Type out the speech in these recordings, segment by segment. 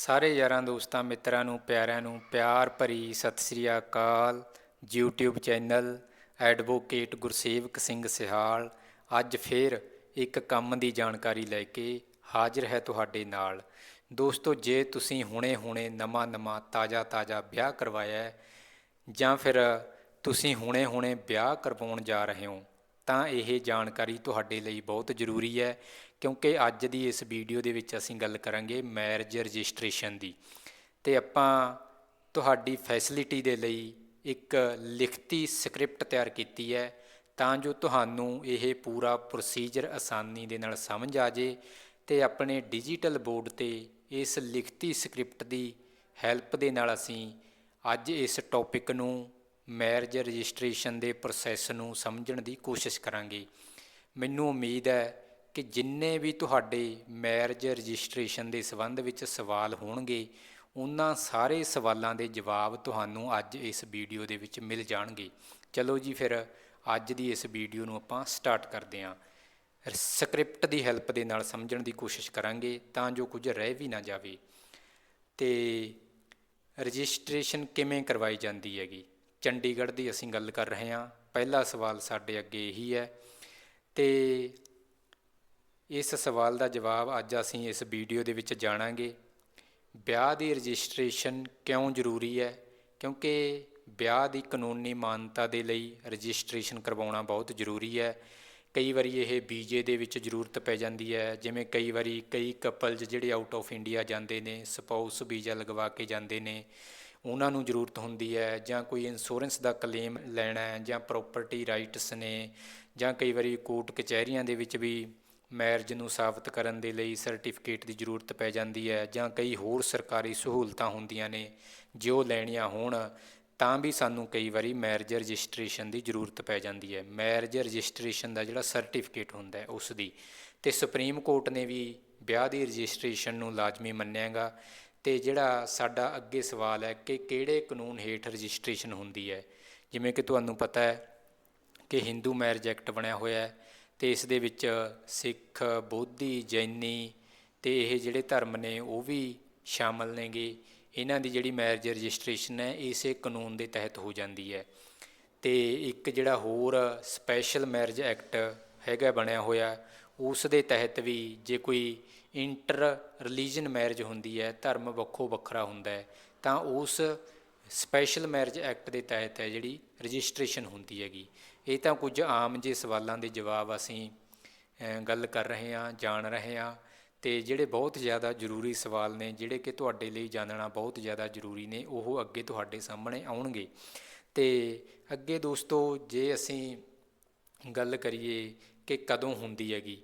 ਸਾਰੇ ਯਾਰਾਂ ਦੋਸਤਾਂ, ਮਿੱਤਰਾਂ ਨੂੰ, ਪਿਆਰਿਆਂ ਨੂੰ ਪਿਆਰ ਭਰੀ ਸਤਿ ਸ੍ਰੀ ਅਕਾਲ। YouTube channel advocate Gursewak Singh Sihal ਅੱਜ ਫੇਰ ਇੱਕ ਕੰਮ ਦੀ ਜਾਣਕਾਰੀ ਲੈ ਕੇ ਹਾਜ਼ਰ ਹੈ ਤੁਹਾਡੇ ਨਾਲ। ਦੋਸਤੋ, ਜੇ ਤੁਸੀਂ ਹੁਣੇ-ਹੁਣੇ, ਨਵਾਂ-ਨਵਾਂ, ਤਾਜ਼ਾ-ਤਾਜ਼ਾ ਵਿਆਹ ਕਰਵਾਇਆ ਹੈ ਜਾਂ ਫਿਰ ਤੁਸੀਂ ਹੁਣੇ-ਹੁਣੇ ਵਿਆਹ ਕਰਵਾਉਣ ਜਾ ਰਹੇ ਹੋ, ਤਾਂ ਇਹ ਜਾਣਕਾਰੀ ਤੁਹਾਡੇ ਲਈ ਬਹੁਤ ਜ਼ਰੂਰੀ ਹੈ ਕਿਉਂਕਿ ਅੱਜ ਦੀ ਇਸ ਵੀਡੀਓ ਦੇ ਵਿੱਚ ਅਸੀਂ ਗੱਲ ਕਰਾਂਗੇ ਮੈਰਿਜ ਰਜਿਸਟ੍ਰੇਸ਼ਨ ਦੀ। ਤੇ ਆਪਾਂ ਤੁਹਾਡੀ ਫੈਸਿਲਿਟੀ ਦੇ ਲਈ ਇੱਕ ਲਿਖਤੀ ਸਕ੍ਰਿਪਟ ਤਿਆਰ ਕੀਤੀ ਹੈ ਤਾਂ ਜੋ ਤੁਹਾਨੂੰ ਇਹ ਪੂਰਾ ਪ੍ਰੋਸੀਜਰ ਆਸਾਨੀ ਦੇ ਨਾਲ ਸਮਝ ਆ ਜੇ ਤੇ ਆਪਣੇ ਡਿਜੀਟਲ ਬੋਰਡ ਤੇ ਇਸ ਲਿਖਤੀ ਸਕ੍ਰਿਪਟ ਦੀ ਹੈਲਪ ਦੇ ਨਾਲ ਅਸੀਂ ਅੱਜ ਇਸ ਟੌਪਿਕ ਨੂੰ ਮੈਰਿਜ ਰਜਿਸਟ੍ਰੇਸ਼ਨ ਦੇ ਪ੍ਰੋਸੈਸ ਨੂੰ ਸਮਝਣ ਦੀ ਕੋਸ਼ਿਸ਼ ਕਰਾਂਗੇ। ਮੈਨੂੰ ਉਮੀਦ ਹੈ ਕਿ ਜਿੰਨੇ ਵੀ ਤੁਹਾਡੇ ਮੈਰਿਜ ਰਜਿਸਟ੍ਰੇਸ਼ਨ ਦੇ ਸੰਬੰਧ ਵਿੱਚ ਸਵਾਲ ਹੋਣਗੇ, ਉਹਨਾਂ ਸਾਰੇ ਸਵਾਲਾਂ ਦੇ ਜਵਾਬ ਤੁਹਾਨੂੰ ਅੱਜ ਇਸ ਵੀਡੀਓ ਦੇ ਵਿੱਚ ਮਿਲ ਜਾਣਗੇ। ਚਲੋ ਜੀ ਫਿਰ ਅੱਜ ਦੀ ਇਸ ਵੀਡੀਓ ਨੂੰ ਆਪਾਂ ਸਟਾਰਟ ਕਰਦੇ ਹਾਂ। ਸਕ੍ਰਿਪਟ ਦੀ ਹੈਲਪ ਦੇ ਨਾਲ ਸਮਝਣ ਦੀ ਕੋਸ਼ਿਸ਼ ਕਰਾਂਗੇ ਤਾਂ ਜੋ ਕੁਝ ਰਹਿ ਵੀ ਨਾ ਜਾਵੇ। ਤੇ ਰਜਿਸਟ੍ਰੇਸ਼ਨ ਕਿਵੇਂ ਕਰਵਾਈ ਜਾਂਦੀ ਹੈਗੀ? ਚੰਡੀਗੜ੍ਹ ਦੀ ਅਸੀਂ ਗੱਲ ਕਰ ਰਹੇ ਹਾਂ। ਪਹਿਲਾ ਸਵਾਲ ਸਾਡੇ ਅੱਗੇ ਇਹੀ ਹੈ। ਤੇ ਇਸ ਸਵਾਲ ਦਾ ਜਵਾਬ ਅੱਜ ਅਸੀਂ ਇਸ ਵੀਡੀਓ ਦੇ ਵਿੱਚ ਜਾਣਾਂਗੇ। ਵਿਆਹ ਦੀ ਰਜਿਸਟ੍ਰੇਸ਼ਨ ਕਿਉਂ ਜ਼ਰੂਰੀ ਹੈ? ਕਿਉਂਕਿ ਵਿਆਹ ਦੀ ਕਾਨੂੰਨੀ ਮਾਨਤਾ ਦੇ ਲਈ ਰਜਿਸਟ੍ਰੇਸ਼ਨ ਕਰਵਾਉਣਾ ਬਹੁਤ ਜ਼ਰੂਰੀ ਹੈ। ਕਈ ਵਾਰੀ ਇਹ ਵੀਜ਼ੇ ਦੇ ਵਿੱਚ ਜ਼ਰੂਰਤ ਪੈ ਜਾਂਦੀ ਹੈ। ਜਿਵੇਂ ਕਈ ਵਾਰੀ ਕਈ ਕਪਲਜ਼ ਜਿਹੜੇ ਆਊਟ ਆਫ ਇੰਡੀਆ ਜਾਂਦੇ ਨੇ ਸਪਾਊਸ ਵੀਜ਼ਾ ਲਗਵਾ ਕੇ ਜਾਂਦੇ ਨੇ, ਉਹਨਾਂ ਨੂੰ ਜ਼ਰੂਰਤ ਹੁੰਦੀ ਹੈ ਜਾਂ ਕੋਈ ਇੰਸ਼ੋਰੈਂਸ ਦਾ ਕਲੇਮ ਲੈਣਾ ਹੈ ਜਾਂ ਪ੍ਰਾਪਰਟੀ ਰਾਈਟਸ ਨੇ ਜਾਂ ਕਈ ਵਾਰੀ ਕੋਰਟ ਕਚਹਿਰੀਆਂ ਦੇ ਵਿੱਚ ਵੀ ਮੈਰਿਜ ਨੂੰ ਸਾਬਤ ਕਰਨ ਦੇ ਲਈ ਸਰਟੀਫਿਕੇਟ ਦੀ ਜ਼ਰੂਰਤ ਪੈ ਜਾਂਦੀ ਹੈ ਜਾਂ ਕਈ ਹੋਰ ਸਰਕਾਰੀ ਸਹੂਲਤਾਂ ਹੁੰਦੀਆਂ ਨੇ, ਜੋ ਲੈਣੀਆਂ ਹੋਣ, ਤਾਂ ਵੀ ਸਾਨੂੰ ਕਈ ਵਾਰੀ ਮੈਰਿਜ ਰਜਿਸਟ੍ਰੇਸ਼ਨ ਦੀ ਜ਼ਰੂਰਤ ਪੈ ਜਾਂਦੀ ਹੈ। ਮੈਰਿਜ ਰਜਿਸਟ੍ਰੇਸ਼ਨ ਦਾ ਜਿਹੜਾ ਸਰਟੀਫਿਕੇਟ ਹੁੰਦਾ ਹੈ, ਉਸ ਦੀ। ਤੇ ਸੁਪਰੀਮ ਕੋਰਟ ਨੇ ਵੀ ਵਿਆਹ ਦੀ ਰਜਿਸਟ੍ਰੇਸ਼ਨ ਨੂੰ ਲਾਜ਼ਮੀ ਮੰਨਿਆਗਾ ਤੇ ਜਿਹੜਾ ਸਾਡਾ ਅੱਗੇ ਸਵਾਲ ਹੈ ਕਿ ਕਿਹੜੇ ਕਾਨੂੰਨ ਹੇਠ ਰਜਿਸਟ੍ਰੇਸ਼ਨ ਹੁੰਦੀ ਹੈ? ਜਿਵੇਂ ਕਿ ਤੁਹਾਨੂੰ ਪਤਾ ਹੈ ਕਿ ਹਿੰਦੂ ਮੈਰਿਜ ਐਕਟ ਬਣਿਆ ਹੋਇਆ ਹੈ ਤੇ ਇਸ ਦੇ ਵਿੱਚ ਸਿੱਖ, ਬੋਧੀ, ਜੈਨੀ ਤੇ ਇਹ ਜਿਹੜੇ ਧਰਮ ਨੇ ਉਹ ਵੀ ਸ਼ਾਮਲ ਨੇਗੇ। ਇਹਨਾਂ ਦੀ ਜਿਹੜੀ ਮੈਰਿਜ ਰਜਿਸਟ੍ਰੇਸ਼ਨ ਹੈ, ਇਸੇ ਕਾਨੂੰਨ ਦੇ ਤਹਿਤ ਹੋ ਜਾਂਦੀ ਹੈ। ਤੇ ਇੱਕ ਜਿਹੜਾ ਹੋਰ ਸਪੈਸ਼ਲ ਮੈਰਿਜ ਐਕਟ ਹੈਗਾ, ਬਣਿਆ ਹੋਇਆ, ਉਸ ਦੇ ਤਹਿਤ ਵੀ ਜੇ ਕੋਈ ਇੰਟਰ ਰਿਲੀਜੀਅਨ ਮੈਰਿਜ ਹੁੰਦੀ ਹੈ, ਧਰਮ ਵੱਖੋ ਵੱਖਰਾ ਹੁੰਦਾ ਹੈ, ਤਾਂ ਉਸ ਸਪੈਸ਼ਲ ਮੈਰਿਜ ਐਕਟ ਦੇ ਤਹਿਤ ਹੈ ਜਿਹੜੀ ਰਜਿਸਟ੍ਰੇਸ਼ਨ ਹੁੰਦੀ ਹੈਗੀ। ਇਹ ਤਾਂ ਕੁਝ ਆਮ ਜਿਹੇ ਸਵਾਲਾਂ ਦੇ ਜਵਾਬ ਅਸੀਂ ਗੱਲ ਕਰ ਰਹੇ ਹਾਂ, ਜਾਣ ਰਹੇ ਹਾਂ ਤੇ ਜਿਹੜੇ ਬਹੁਤ ਜ਼ਿਆਦਾ ਜ਼ਰੂਰੀ ਸਵਾਲ ਨੇ, ਜਿਹੜੇ ਕਿ ਤੁਹਾਡੇ ਲਈ ਜਾਣਨਾ ਬਹੁਤ ਜ਼ਿਆਦਾ ਜ਼ਰੂਰੀ ਨੇ, ਉਹ ਅੱਗੇ ਤੁਹਾਡੇ ਸਾਹਮਣੇ ਆਉਣਗੇ। ਤੇ ਅੱਗੇ ਦੋਸਤੋ, ਜੇ ਅਸੀਂ ਗੱਲ ਕਰੀਏ ਕਿ ਕਦੋਂ ਹੁੰਦੀ ਹੈਗੀ,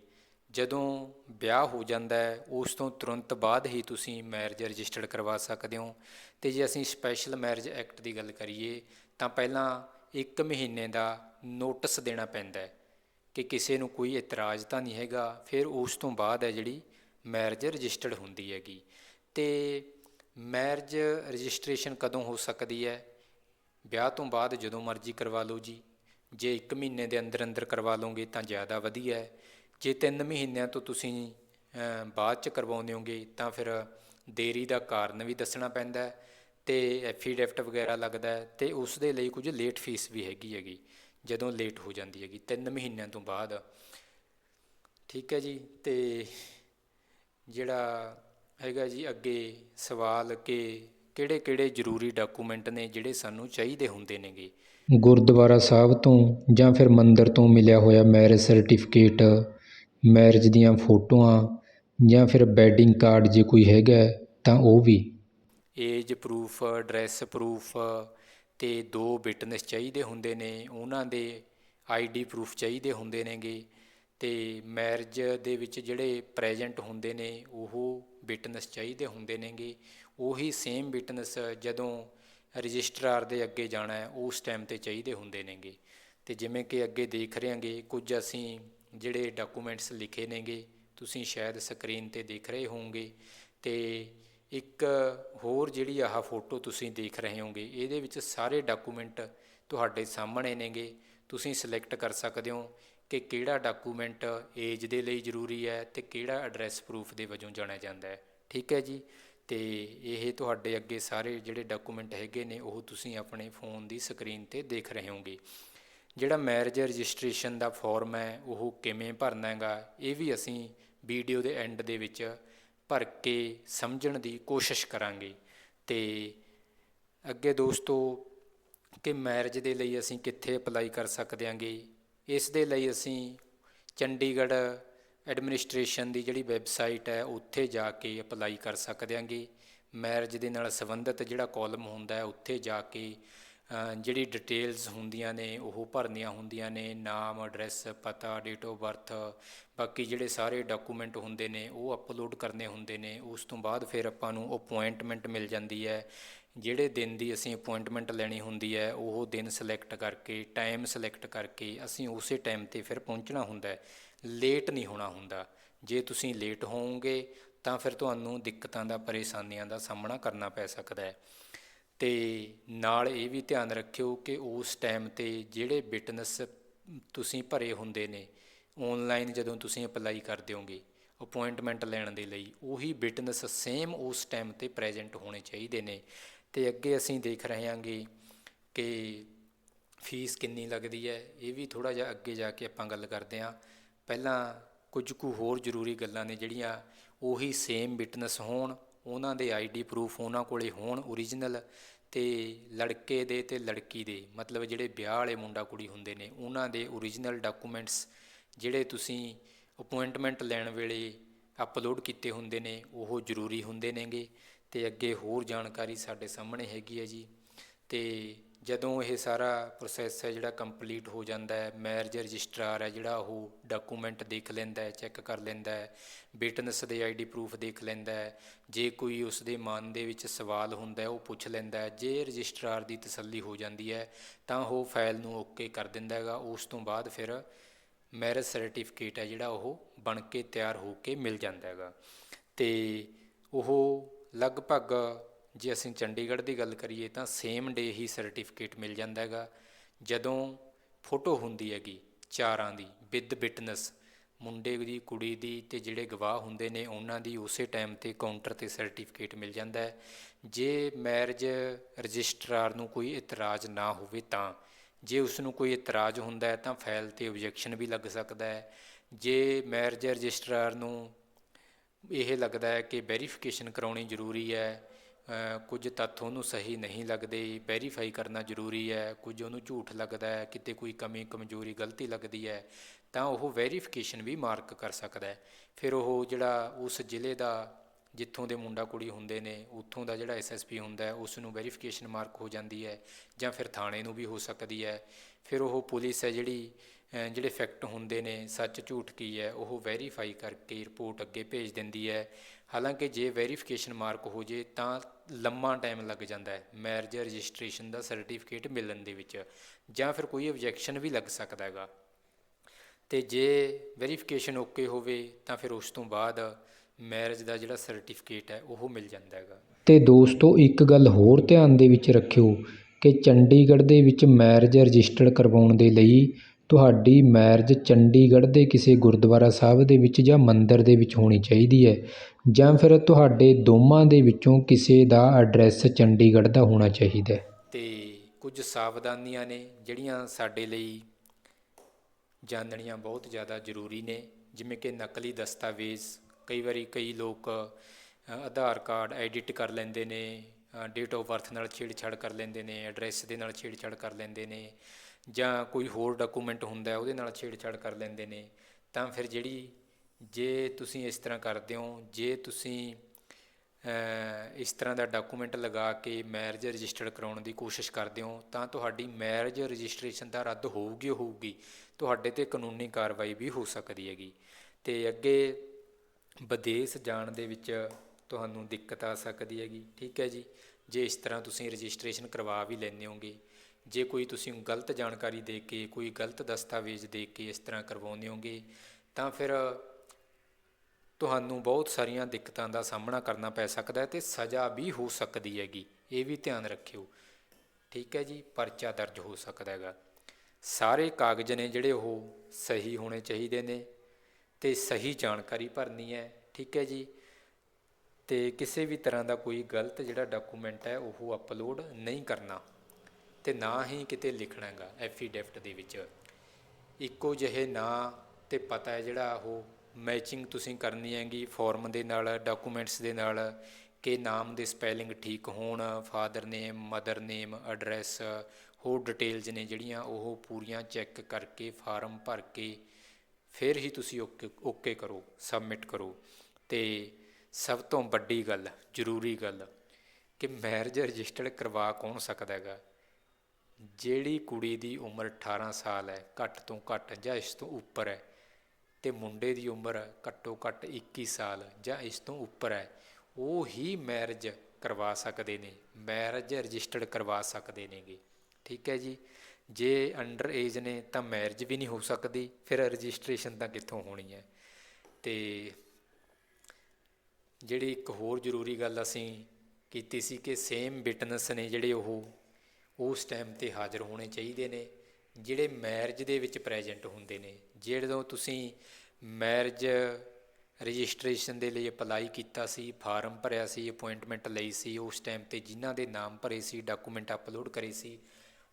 ਜਦੋਂ ਵਿਆਹ ਹੋ ਜਾਂਦਾ ਹੈ, ਉਸ ਤੋਂ ਤੁਰੰਤ ਬਾਅਦ ਹੀ ਤੁਸੀਂ ਮੈਰਿਜ ਰਜਿਸਟਰਡ ਕਰਵਾ ਸਕਦੇ ਹੋ। ਤੇ ਜੇ ਅਸੀਂ ਸਪੈਸ਼ਲ ਮੈਰਿਜ ਐਕਟ ਦੀ ਗੱਲ ਕਰੀਏ, ਤਾਂ ਪਹਿਲਾਂ 1 ਮਹੀਨੇ ਦਾ ਨੋਟਿਸ ਦੇਣਾ ਪੈਂਦਾ ਹੈ ਕਿ ਕਿਸੇ ਨੂੰ ਕੋਈ ਇਤਰਾਜ਼ ਤਾਂ ਨਹੀਂ ਹੈਗਾ। ਫਿਰ ਉਸ ਤੋਂ ਬਾਅਦ ਹੈ ਜਿਹੜੀ ਮੈਰਿਜ ਰਜਿਸਟਰਡ ਹੁੰਦੀ ਹੈਗੀ। ਤੇ ਮੈਰਿਜ ਰਜਿਸਟ੍ਰੇਸ਼ਨ ਕਦੋਂ ਹੋ ਸਕਦੀ ਹੈ? ਵਿਆਹ ਤੋਂ ਬਾਅਦ ਜਦੋਂ ਮਰਜ਼ੀ ਕਰਵਾ ਲਓ ਜੀ। ਜੇ 1 ਮਹੀਨੇ ਦੇ ਅੰਦਰ ਅੰਦਰ ਕਰਵਾ ਲਓਗੇ ਤਾਂ ਜ਼ਿਆਦਾ ਵਧੀਆ ਹੈ। ਜੇ 3 ਮਹੀਨਿਆਂ ਤੋਂ ਤੁਸੀਂ ਬਾਅਦ ਚ ਕਰਵਾਉਂਦੇ ਹੋਗੇ ਤਾਂ ਫਿਰ ਦੇਰੀ ਦਾ ਕਾਰਨ ਵੀ ਦੱਸਣਾ ਪੈਂਦਾ ਹੈ। ਤੇ ਐਫੀਡੈਵਿਟ ਵਗੈਰਾ ਲੱਗਦਾ ਹੈ ਤੇ ਉਸ ਦੇ ਲਈ ਕੁਝ ਲੇਟ ਫੀਸ ਵੀ ਹੈਗੀ ਹੈਗੀ, ਜਦੋਂ ਲੇਟ ਹੋ ਜਾਂਦੀ ਹੈਗੀ 3 ਮਹੀਨਿਆਂ ਤੋਂ ਬਾਅਦ। ਠੀਕ ਹੈ ਜੀ, ਤੇ ਜਿਹੜਾ ਹੈਗਾ ਜੀ ਅੱਗੇ ਸਵਾਲ ਕਿ ਕਿਹੜੇ ਕਿਹੜੇ ਜ਼ਰੂਰੀ ਡਾਕੂਮੈਂਟ ਨੇ ਜਿਹੜੇ ਸਾਨੂੰ ਚਾਹੀਦੇ ਹੁੰਦੇ ਨੇਗੇ? ਗੁਰਦੁਆਰਾ ਸਾਹਿਬ ਤੋਂ ਜਾਂ ਫਿਰ ਮੰਦਿਰ ਤੋਂ ਮਿਲਿਆ ਹੋਇਆ ਮੈਰਿਜ ਸਰਟੀਫਿਕੇਟ ਮੈਰਿਜ ਦੀਆਂ ਫੋਟੋਆਂ ਜਾਂ ਫਿਰ ਬੈਡਿੰਗ ਕਾਰਡ ਜੇ ਕੋਈ ਹੈਗਾ ਤਾਂ ਉਹ ਵੀ ਏਜ ਪ੍ਰੂਫ ਐਡਰੈਸ ਪ੍ਰੂਫ ਤੇ ਦੋ ਵਿਟਨੈਸ ਚਾਹੀਦੇ ਹੁੰਦੇ ਨੇ, ਉਹਨਾਂ ਦੇ ਆਈਡੀ ਪ੍ਰੂਫ ਚਾਹੀਦੇ ਹੁੰਦੇ ਨੇਗੇ ਤੇ ਮੈਰਿਜ ਦੇ ਵਿੱਚ ਜਿਹੜੇ ਪ੍ਰੈਜ਼ੈਂਟ ਹੁੰਦੇ ਨੇ, ਉਹ ਵਿਟਨੈਸ ਚਾਹੀਦੇ ਹੁੰਦੇ ਨੇਗੇ। ਉਹੀ ਸੇਮ ਵਿਟਨੈਸ ਜਦੋਂ ਰਜਿਸਟਰਾਰ ਦੇ ਅੱਗੇ ਜਾਣਾ ਹੈ, ਉਸ ਟਾਈਮ ਤੇ ਚਾਹੀਦੇ ਹੁੰਦੇ ਨੇਗੇ। ਤੇ ਜਿਵੇਂ ਕਿ ਅੱਗੇ ਦੇਖ ਰਹੇ ਹਾਂਗੇ ਕੁਝ ਅਸੀਂ ਜਿਹੜੇ ਡਾਕੂਮੈਂਟਸ ਲਿਖੇ ਨੇਗੇ, ਤੁਸੀਂ ਸ਼ਾਇਦ ਸਕਰੀਨ ਤੇ ਦੇਖ ਰਹੇ ਹੋਵੋਗੇ। ਤੇ ਇੱਕ ਹੋਰ ਜਿਹੜੀ ਆਹ ਫੋਟੋ ਤੁਸੀਂ ਦੇਖ ਰਹੇ ਹੋਗੇ, ਇਹਦੇ ਵਿੱਚ ਸਾਰੇ ਡਾਕੂਮੈਂਟ ਤੁਹਾਡੇ ਸਾਹਮਣੇ ਨੇਗੇ। ਤੁਸੀਂ ਸਿਲੈਕਟ ਕਰ ਸਕਦੇ ਹੋ ਕਿ ਕਿਹੜਾ ਡਾਕੂਮੈਂਟ ਏਜ ਦੇ ਲਈ ਜ਼ਰੂਰੀ ਹੈ ਤੇ ਕਿਹੜਾ ਐਡਰੈਸ ਪ੍ਰੂਫ ਦੇ ਵਜੋਂ ਜਾਣਿਆ ਜਾਂਦਾ ਹੈ। ਠੀਕ ਹੈ ਜੀ? ਤੇ ਇਹ ਤੁਹਾਡੇ ਅੱਗੇ ਸਾਰੇ ਜਿਹੜੇ ਡਾਕੂਮੈਂਟ ਹੈਗੇ ਨੇ, ਉਹ ਤੁਸੀਂ ਆਪਣੇ ਫੋਨ ਦੀ ਸਕਰੀਨ ਤੇ ਦੇਖ ਰਹੇ ਹੋਗੇ। ਜਿਹੜਾ ਮੈਰਿਜ ਰਜਿਸਟ੍ਰੇਸ਼ਨ ਦਾ ਫਾਰਮ ਹੈ, ਉਹ ਕਿਵੇਂ ਭਰਨਾ ਹੈਗਾ, ਇਹ ਵੀ ਅਸੀਂ ਵੀਡੀਓ ਦੇ ਐਂਡ ਦੇ ਵਿੱਚ ਭਰ ਕੇ ਸਮਝਣ ਦੀ ਕੋਸ਼ਿਸ਼ ਕਰਾਂਗੇ। ਤੇ ਅੱਗੇ ਦੋਸਤੋ, ਕਿ ਮੈਰਿਜ ਦੇ ਲਈ ਅਸੀਂ ਕਿੱਥੇ ਅਪਲਾਈ ਕਰ ਸਕਦੇ ਹਾਂਗੇ? ਇਸ ਦੇ ਲਈ ਅਸੀਂ ਚੰਡੀਗੜ੍ਹ ਐਡਮਿਨਿਸਟ੍ਰੇਸ਼ਨ ਦੀ ਜਿਹੜੀ ਵੈਬਸਾਈਟ ਹੈ, ਉੱਥੇ ਜਾ ਕੇ ਅਪਲਾਈ ਕਰ ਸਕਦੇ ਹਾਂਗੇ। ਮੈਰਿਜ ਦੇ ਨਾਲ ਸੰਬੰਧਿਤ ਜਿਹੜਾ ਕਾਲਮ ਹੁੰਦਾ ਹੈ, ਉੱਥੇ ਜਾ ਕੇ ਜਿਹੜੀ ਡਿਟੇਲਸ ਹੁੰਦੀਆਂ ਨੇ, ਉਹ ਭਰਨੀਆਂ ਹੁੰਦੀਆਂ ਨੇ, ਨਾਮ ਐਡਰੈਸ ਪਤਾ ਡੇਟ ਆਫ ਬਰਥ ਬਾਕੀ ਜਿਹੜੇ ਸਾਰੇ ਡਾਕੂਮੈਂਟ ਹੁੰਦੇ ਨੇ, ਉਹ ਅਪਲੋਡ ਕਰਨੇ ਹੁੰਦੇ ਨੇ, ਉਸ ਤੋਂ ਬਾਅਦ ਫਿਰ ਆਪਾਂ ਨੂੰ ਅਪਾਇੰਟਮੈਂਟ ਮਿਲ ਜਾਂਦੀ ਹੈ। ਜਿਹੜੇ ਦਿਨ ਦੀ ਅਸੀਂ ਅਪਾਇੰਟਮੈਂਟ ਲੈਣੀ ਹੁੰਦੀ ਹੈ, ਉਹ ਦਿਨ ਸਿਲੈਕਟ ਕਰਕੇ ਟਾਈਮ ਸਿਲੈਕਟ ਕਰਕੇ ਅਸੀਂ ਉਸੇ ਟਾਈਮ ਤੇ ਫਿਰ ਪਹੁੰਚਣਾ ਹੁੰਦਾ ਹੈ। ਲੇਟ ਨਹੀਂ ਹੋਣਾ ਹੁੰਦਾ। ਜੇ ਤੁਸੀਂ ਲੇਟ ਹੋਵੋਗੇ, ਤਾਂ ਫਿਰ ਤੁਹਾਨੂੰ ਦਿੱਕਤਾਂ ਦਾ, ਪਰੇਸ਼ਾਨੀਆਂ ਦਾ ਸਾਹਮਣਾ ਕਰਨਾ ਪੈ ਸਕਦਾ ਹੈ। ਤੇ ਨਾਲ ਇਹ ਵੀ ਧਿਆਨ ਰੱਖਿਓ ਕਿ ਉਸ ਟਾਈਮ ਤੇ ਜਿਹੜੇ ਬਿਟਨਸ ਤੁਸੀਂ ਭਰੇ ਹੁੰਦੇ ਨੇ ਆਨਲਾਈਨ ਜਦੋਂ ਤੁਸੀਂ ਅਪਲਾਈ ਕਰ ਦਿਓਗੇ ਅਪਾਇੰਟਮੈਂਟ ਲੈਣ ਦੇ ਲਈ, ਉਹੀ ਬਿਟਨਸ ਸੇਮ ਉਸ ਟਾਈਮ ਤੇ ਪ੍ਰੈਜ਼ੈਂਟ ਹੋਣੇ ਚਾਹੀਦੇ ਨੇ। ਤੇ ਅੱਗੇ ਅਸੀਂ ਦੇਖ ਰਹੇ ਹਾਂਗੇ ਕਿ ਫੀਸ ਕਿੰਨੀ ਲੱਗਦੀ ਹੈ, ਇਹ ਵੀ ਥੋੜਾ ਜਿਹਾ ਅੱਗੇ ਜਾ ਕੇ ਆਪਾਂ ਗੱਲ ਕਰਦੇ ਹਾਂ। ਪਹਿਲਾਂ ਕੁਝ ਕੁ ਹੋਰ ਜ਼ਰੂਰੀ ਗੱਲਾਂ ਨੇ ਜਿਹੜੀਆਂ ਉਹੀ ਸੇਮ ਬਿਟਨਸ ਹੋਣ ਉਹਨਾਂ ਦੇ ਆਈਡੀ ਪ੍ਰੂਫ ਉਹਨਾਂ ਕੋਲੇ ਹੋਣ ਓਰੀਜਨਲ ਤੇ ਲੜਕੇ ਦੇ ਤੇ ਲੜਕੀ ਦੇ, ਮਤਲਬ ਜਿਹੜੇ ਵਿਆਹ ਵਾਲੇ ਮੁੰਡਾ ਕੁੜੀ ਹੁੰਦੇ ਨੇ, ਉਹਨਾਂ ਦੇ ਓਰੀਜਨਲ ਡਾਕੂਮੈਂਟਸ ਜਿਹੜੇ ਤੁਸੀਂ ਅਪਾਇੰਟਮੈਂਟ ਲੈਣ ਵੇਲੇ ਅਪਲੋਡ ਕੀਤੇ ਹੁੰਦੇ ਨੇ, ਉਹ ਜ਼ਰੂਰੀ ਹੁੰਦੇ ਨੇਗੇ ਤੇ ਅੱਗੇ ਹੋਰ ਜਾਣਕਾਰੀ ਸਾਡੇ ਸਾਹਮਣੇ ਹੈਗੀ ਹੈ ਜੀ। ਤੇ ਜਦੋਂ ਇਹ ਸਾਰਾ ਪ੍ਰੋਸੈਸ ਹੈ ਜਿਹੜਾ ਕੰਪਲੀਟ ਹੋ ਜਾਂਦਾ ਹੈ ਮੈਰਿਜ ਰਜਿਸਟਰਾਰ ਹੈ ਜਿਹੜਾ ਉਹ ਡਾਕੂਮੈਂਟ ਦੇਖ ਲੈਂਦਾ ਹੈ ਚੈੱਕ ਕਰ ਲੈਂਦਾ ਹੈ ਵਿਟਨੈਸ ਦੇ ਆਈਡੀ ਪ੍ਰੂਫ ਦੇਖ ਲੈਂਦਾ ਹੈ, ਜੇ ਕੋਈ ਉਸ ਦੇ ਮਨ ਦੇ ਵਿੱਚ ਸਵਾਲ ਹੁੰਦਾ ਹੈ ਉਹ ਪੁੱਛ ਲੈਂਦਾ ਹੈ, ਜੇ ਰਜਿਸਟਰਾਰ ਦੀ ਤਸੱਲੀ ਹੋ ਜਾਂਦੀ ਹੈ ਤਾਂ ਉਹ ਫਾਈਲ ਨੂੰ ਓਕੇ ਕਰ ਦਿੰਦਾ ਹੈਗਾ, ਉਸ ਤੋਂ ਬਾਅਦ ਫਿਰ ਮੈਰਿਜ ਸਰਟੀਫਿਕੇਟ ਹੈ ਜਿਹੜਾ ਉਹ ਬਣ ਕੇ ਤਿਆਰ ਹੋ ਕੇ ਮਿਲ ਜਾਂਦਾ ਹੈਗਾ। ਤੇ ਉਹ ਲਗਭਗ ਜੇ ਅਸੀਂ ਚੰਡੀਗੜ੍ਹ ਦੀ ਗੱਲ ਕਰੀਏ ਤਾਂ ਸੇਮ ਡੇ ਹੀ ਸਰਟੀਫਿਕੇਟ ਮਿਲ ਜਾਂਦਾ ਹੈਗਾ। ਜਦੋਂ ਫੋਟੋ ਹੁੰਦੀ ਹੈਗੀ ਚਾਰਾਂ ਦੀ ਵਿਦ ਵਿਟਨੈਸ ਮੁੰਡੇ ਦੀ, ਕੁੜੀ ਦੀ ਤੇ ਜਿਹੜੇ ਗਵਾਹ ਹੁੰਦੇ ਨੇ ਉਹਨਾਂ ਦੀ ਉਸੇ ਟਾਈਮ ਤੇ ਕਾਊਂਟਰ ਤੇ ਸਰਟੀਫਿਕੇਟ ਮਿਲ ਜਾਂਦਾ ਹੈ। ਜੇ ਮੈਰਿਜ ਰਜਿਸਟਰਾਰ ਨੂੰ ਕੋਈ ਇਤਰਾਜ਼ ਨਾ ਹੋਵੇ ਤਾਂ, ਜੇ ਉਸ ਨੂੰ ਕੋਈ ਇਤਰਾਜ਼ ਹੁੰਦਾ ਹੈ ਤਾਂ ਫਾਈਲ ਤੇ ਆਬਜੈਕਸ਼ਨ ਵੀ ਲੱਗ ਸਕਦਾ ਹੈ। ਜੇ ਮੈਰਿਜ ਰਜਿਸਟਰਾਰ ਨੂੰ ਇਹ ਲੱਗਦਾ ਹੈ ਕਿ ਵੈਰੀਫਿਕੇਸ਼ਨ ਕਰਾਉਣੀ ਜ਼ਰੂਰੀ ਹੈ ਕੁਝ ਤੱਥ ਉਹਨੂੰ ਸਹੀ ਨਹੀਂ ਲੱਗਦੇ ਵੈਰੀਫਾਈ ਕਰਨਾ ਜ਼ਰੂਰੀ ਹੈ, ਕੁਝ ਉਹਨੂੰ ਝੂਠ ਲੱਗਦਾ ਹੈ, ਕਿਤੇ ਕੋਈ ਕਮੀ, ਕਮਜ਼ੋਰੀ, ਗਲਤੀ ਲੱਗਦੀ ਹੈ, ਤਾਂ ਉਹ ਵੈਰੀਫਿਕੇਸ਼ਨ ਵੀ ਮਾਰਕ ਕਰ ਸਕਦਾ ਹੈ। ਫਿਰ ਉਹ ਜਿਹੜਾ ਉਸ ਜ਼ਿਲ੍ਹੇ ਦਾ ਜਿੱਥੋਂ ਦੇ ਮੁੰਡਾ ਕੁੜੀ ਹੁੰਦੇ ਨੇ, ਉੱਥੋਂ ਦਾ ਜਿਹੜਾ ਐਸਐਸਪੀ ਹੁੰਦਾ ਉਸ ਨੂੰ ਵੈਰੀਫਿਕੇਸ਼ਨ ਮਾਰਕ ਹੋ ਜਾਂਦੀ ਹੈ ਜਾਂ ਫਿਰ ਥਾਣੇ ਨੂੰ ਵੀ ਹੋ ਸਕਦੀ ਹੈ। ਫਿਰ ਉਹ ਪੁਲਿਸ ਹੈ ਜਿਹੜੀ ਜਿਹੜੇ ਫੈਕਟ ਹੁੰਦੇ ਨੇ, ਸੱਚ ਝੂਠ ਕੀ ਹੈ, ਉਹ ਵੈਰੀਫਾਈ ਕਰਕੇ ਰਿਪੋਰਟ ਅੱਗੇ ਭੇਜ ਦਿੰਦੀ ਹੈ। ਹਾਲਾਂਕਿ ਜੇ ਵੈਰੀਫਿਕੇਸ਼ਨ ਮਾਰਕ ਹੋ ਜੇ ਤਾਂ ਲੰਮਾ ਟਾਈਮ ਲੱਗ ਜਾਂਦਾ ਹੈ ਮੈਰਿਜ ਰਜਿਸਟ੍ਰੇਸ਼ਨ ਦਾ ਸਰਟੀਫਿਕੇਟ ਮਿਲਣ ਦੇ ਵਿੱਚ, ਜਾਂ ਫਿਰ ਕੋਈ ਆਬਜੈਕਸ਼ਨ ਵੀ ਲੱਗ ਸਕਦਾ ਹੈਗਾ। ਤੇ ਜੇ ਵੈਰੀਫਿਕੇਸ਼ਨ ਓਕੇ ਹੋਵੇ, ਤਾਂ ਫਿਰ ਉਸ ਤੋਂ ਬਾਅਦ ਮੈਰਿਜ ਦਾ ਜਿਹੜਾ ਸਰਟੀਫਿਕੇਟ ਹੈ, ਉਹ ਮਿਲ ਜਾਂਦਾ ਹੈਗਾ। ਤੇ ਦੋਸਤੋ, ਇੱਕ ਗੱਲ ਹੋਰ ਧਿਆਨ ਦੇ ਵਿੱਚ ਰੱਖਿਓ ਕਿ ਚੰਡੀਗੜ੍ਹ ਦੇ ਵਿੱਚ ਮੈਰਿਜ ਰਜਿਸਟਰਡ ਕਰਵਾਉਣ ਦੇ ਲਈ ਤੁਹਾਡੀ ਮੈਰਿਜ ਚੰਡੀਗੜ੍ਹ ਦੇ ਕਿਸੇ ਗੁਰਦੁਆਰਾ ਸਾਹਿਬ ਦੇ ਵਿੱਚ ਜਾਂ ਮੰਦਰ ਦੇ ਵਿੱਚ ਹੋਣੀ ਚਾਹੀਦੀ ਹੈ ਜਾਂ ਫਿਰ ਤੁਹਾਡੇ ਦੋਵਾਂ ਦੇ ਵਿੱਚੋਂ ਕਿਸੇ ਦਾ ਐਡਰੈਸ ਚੰਡੀਗੜ੍ਹ ਦਾ ਹੋਣਾ ਚਾਹੀਦਾ ਹੈ। ਤੇ ਕੁਝ ਸਾਵਧਾਨੀਆਂ ਨੇ ਜਿਹੜੀਆਂ ਸਾਡੇ ਲਈ ਜਾਣਨੀਆਂ ਬਹੁਤ ਜ਼ਿਆਦਾ ਜ਼ਰੂਰੀ ਨੇ, ਜਿਵੇਂ ਕਿ ਨਕਲੀ ਦਸਤਾਵੇਜ਼। ਕਈ ਵਾਰੀ ਕਈ ਲੋਕ ਆਧਾਰ ਕਾਰਡ ਐਡਿਟ ਕਰ ਲੈਂਦੇ ਨੇ ਡੇਟ ਆਫ ਬਰਥ ਨਾਲ ਛੇੜਛਾੜ ਕਰ ਲੈਂਦੇ ਨੇ ਐਡਰੈਸ ਦੇ ਨਾਲ ਛੇੜਛਾੜ ਕਰ ਲੈਂਦੇ ਨੇ ਜਾਂ ਕੋਈ ਹੋਰ ਡਾਕੂਮੈਂਟ ਹੁੰਦਾ ਉਹਦੇ ਨਾਲ ਛੇੜਛਾੜ ਕਰ ਲੈਂਦੇ ਨੇ, ਤਾਂ ਫਿਰ ਜਿਹੜੀ ਜੇ ਤੁਸੀਂ ਇਸ ਤਰ੍ਹਾਂ ਕਰਦੇ ਹੋ, ਜੇ ਤੁਸੀਂ ਇਸ ਤਰ੍ਹਾਂ ਦਾ ਡਾਕੂਮੈਂਟ ਲਗਾ ਕੇ ਮੈਰਿਜ ਰਜਿਸਟਰਡ ਕਰਾਉਣ ਦੀ ਕੋਸ਼ਿਸ਼ ਕਰਦੇ ਹੋ, ਤਾਂ ਤੁਹਾਡੀ ਮੈਰਿਜ ਰਜਿਸਟ੍ਰੇਸ਼ਨ ਦਾ ਰੱਦ ਹੋਊਗੀ ਹੋਊਗੀ। ਤੁਹਾਡੇ ਤੇ ਕਾਨੂੰਨੀ ਕਾਰਵਾਈ ਵੀ ਹੋ ਸਕਦੀ ਹੈਗੀ। ਤੇ ਅੱਗੇ ਵਿਦੇਸ਼ ਜਾਣ ਦੇ ਵਿੱਚ ਤੁਹਾਨੂੰ ਦਿੱਕਤ ਆ ਸਕਦੀ ਹੈਗੀ, ਠੀਕ ਹੈ ਜੀ? ਜੇ ਇਸ ਤਰ੍ਹਾਂ ਤੁਸੀਂ ਰਜਿਸਟ੍ਰੇਸ਼ਨ ਕਰਵਾ ਵੀ ਲੈਂਦੇ ਹੋਗੇ ਜੇ ਕੋਈ ਤੁਸੀਂ ਗਲਤ ਜਾਣਕਾਰੀ ਦੇ ਕੇ, ਕੋਈ ਗਲਤ ਦਸਤਾਵੇਜ਼ ਦੇ ਕੇ ਇਸ ਤਰ੍ਹਾਂ ਕਰਵਾਉਂਦੇ ਹੋਗੇ, ਤਾਂ ਫਿਰ ਤੁਹਾਨੂੰ ਬਹੁਤ ਸਾਰੀਆਂ ਦਿੱਕਤਾਂ ਦਾ ਸਾਹਮਣਾ ਕਰਨਾ ਪੈ ਸਕਦਾ ਹੈ ਤੇ ਸਜ਼ਾ ਵੀ ਹੋ ਸਕਦੀ ਹੈਗੀ। ਇਹ ਵੀ ਧਿਆਨ ਰੱਖਿਓ। ਠੀਕ ਹੈ ਜੀ, ਪਰਚਾ ਦਰਜ ਹੋ ਸਕਦਾ ਹੈਗਾ। ਸਾਰੇ ਕਾਗਜ਼ ਨੇ ਜਿਹੜੇ ਉਹ ਸਹੀ ਹੋਣੇ ਚਾਹੀਦੇ ਨੇ ਤੇ ਸਹੀ ਜਾਣਕਾਰੀ ਭਰਨੀ ਹੈ। ਠੀਕ ਹੈ ਜੀ। ਤੇ ਕਿਸੇ ਵੀ ਤਰ੍ਹਾਂ ਦਾ ਕੋਈ ਗਲਤ ਜਿਹੜਾ ਡਾਕੂਮੈਂਟ ਹੈ, ਉਹ ਅਪਲੋਡ ਨਹੀਂ ਕਰਨਾ। ਤੇ ਨਾ ਹੀ ਕਿਤੇ ਲਿਖਣਾ ਹੈਗਾ ਐਫੀਡੈਵਿਟ ਦੇ ਵਿੱਚ। ਇੱਕੋ ਜਿਹੇ ਨਾਂ ਤੇ ਪਤਾ ਹੈ ਜਿਹੜਾ ਉਹ ਮੈਚਿੰਗ ਤੁਸੀਂ ਕਰਨੀ ਹੈਗੀ, ਫਾਰਮ ਦੇ ਨਾਲ, ਡਾਕੂਮੈਂਟਸ ਦੇ ਨਾਲ, ਕਿ ਨਾਮ ਦੇ ਸਪੈਲਿੰਗ ਠੀਕ ਹੋਣ, father name, mother name, address, ਹੋਰ ਡਿਟੇਲਸ ਨੇ ਜਿਹੜੀਆਂ ਉਹ ਪੂਰੀਆਂ ਚੈੱਕ ਕਰਕੇ, ਫਾਰਮ ਭਰ ਕੇ ਫਿਰ ਹੀ ਤੁਸੀਂ ਓਕੇ ਓਕੇ ਕਰੋ, ਸਬਮਿਟ ਕਰੋ। ਤੇ ਸਭ ਤੋਂ ਵੱਡੀ ਗੱਲ, ਜ਼ਰੂਰੀ ਗੱਲ, ਕਿ ਮੈਰਿਜ ਰਜਿਸਟਰਡ ਕਰਵਾ ਕੌਣ ਸਕਦਾ ਹੈਗਾ? ਜਿਹੜੀ ਕੁੜੀ ਦੀ ਉਮਰ 18 ਸਾਲ ਹੈ, ਘੱਟ ਤੋਂ ਘੱਟ ਜਾਂ ਇਸ ਤੋਂ ਉੱਪਰ ਹੈ, ਤੇ ਮੁੰਡੇ ਦੀ ਉਮਰ ਘੱਟੋ ਘੱਟ 21 ਸਾਲ ਜਾਂ ਇਸ ਤੋਂ ਉੱਪਰ ਹੈ, ਉਹ ਹੀ ਮੈਰਿਜ ਕਰਵਾ ਸਕਦੇ ਨੇ ਮੈਰਿਜ ਰਜਿਸਟਰਡ ਕਰਵਾ ਸਕਦੇ ਨੇਗੇ। ਠੀਕ ਹੈ ਜੀ? ਜੇ ਅੰਡਰ ਏਜ ਨੇ ਤਾਂ ਮੈਰਿਜ ਵੀ ਨਹੀਂ ਹੋ ਸਕਦੀ, ਫਿਰ ਰਜਿਸਟ੍ਰੇਸ਼ਨ ਤਾਂ ਕਿੱਥੋਂ ਹੋਣੀ ਹੈ? ਤੇ ਜਿਹੜੀ ਇੱਕ ਹੋਰ ਜ਼ਰੂਰੀ ਗੱਲ ਅਸੀਂ ਕੀਤੀ ਸੀ ਕਿ ਸੇਮ ਵਿਟਨੈਸ ਨੇ ਜਿਹੜੇ ਉਹ ਉਸ ਟਾਈਮ ਤੇ ਹਾਜ਼ਰ ਹੋਣੇ ਚਾਹੀਦੇ ਨੇ, ਜਿਹੜੇ ਮੈਰਿਜ ਦੇ ਵਿੱਚ ਪ੍ਰੈਜ਼ੈਂਟ ਹੁੰਦੇ ਨੇ ਜਦੋਂ ਤੁਸੀਂ ਮੈਰਿਜ ਰਜਿਸਟ੍ਰੇਸ਼ਨ ਦੇ ਲਈ ਅਪਲਾਈ ਕੀਤਾ ਸੀ ਫਾਰਮ ਭਰਿਆ ਸੀ ਅਪਾਇੰਟਮੈਂਟ ਲਈ ਸੀ, ਉਸ ਟਾਈਮ ਤੇ ਜਿਨ੍ਹਾਂ ਦੇ ਨਾਮ ਭਰੇ ਸੀ ਡਾਕੂਮੈਂਟ ਅਪਲੋਡ ਕਰੇ ਸੀ,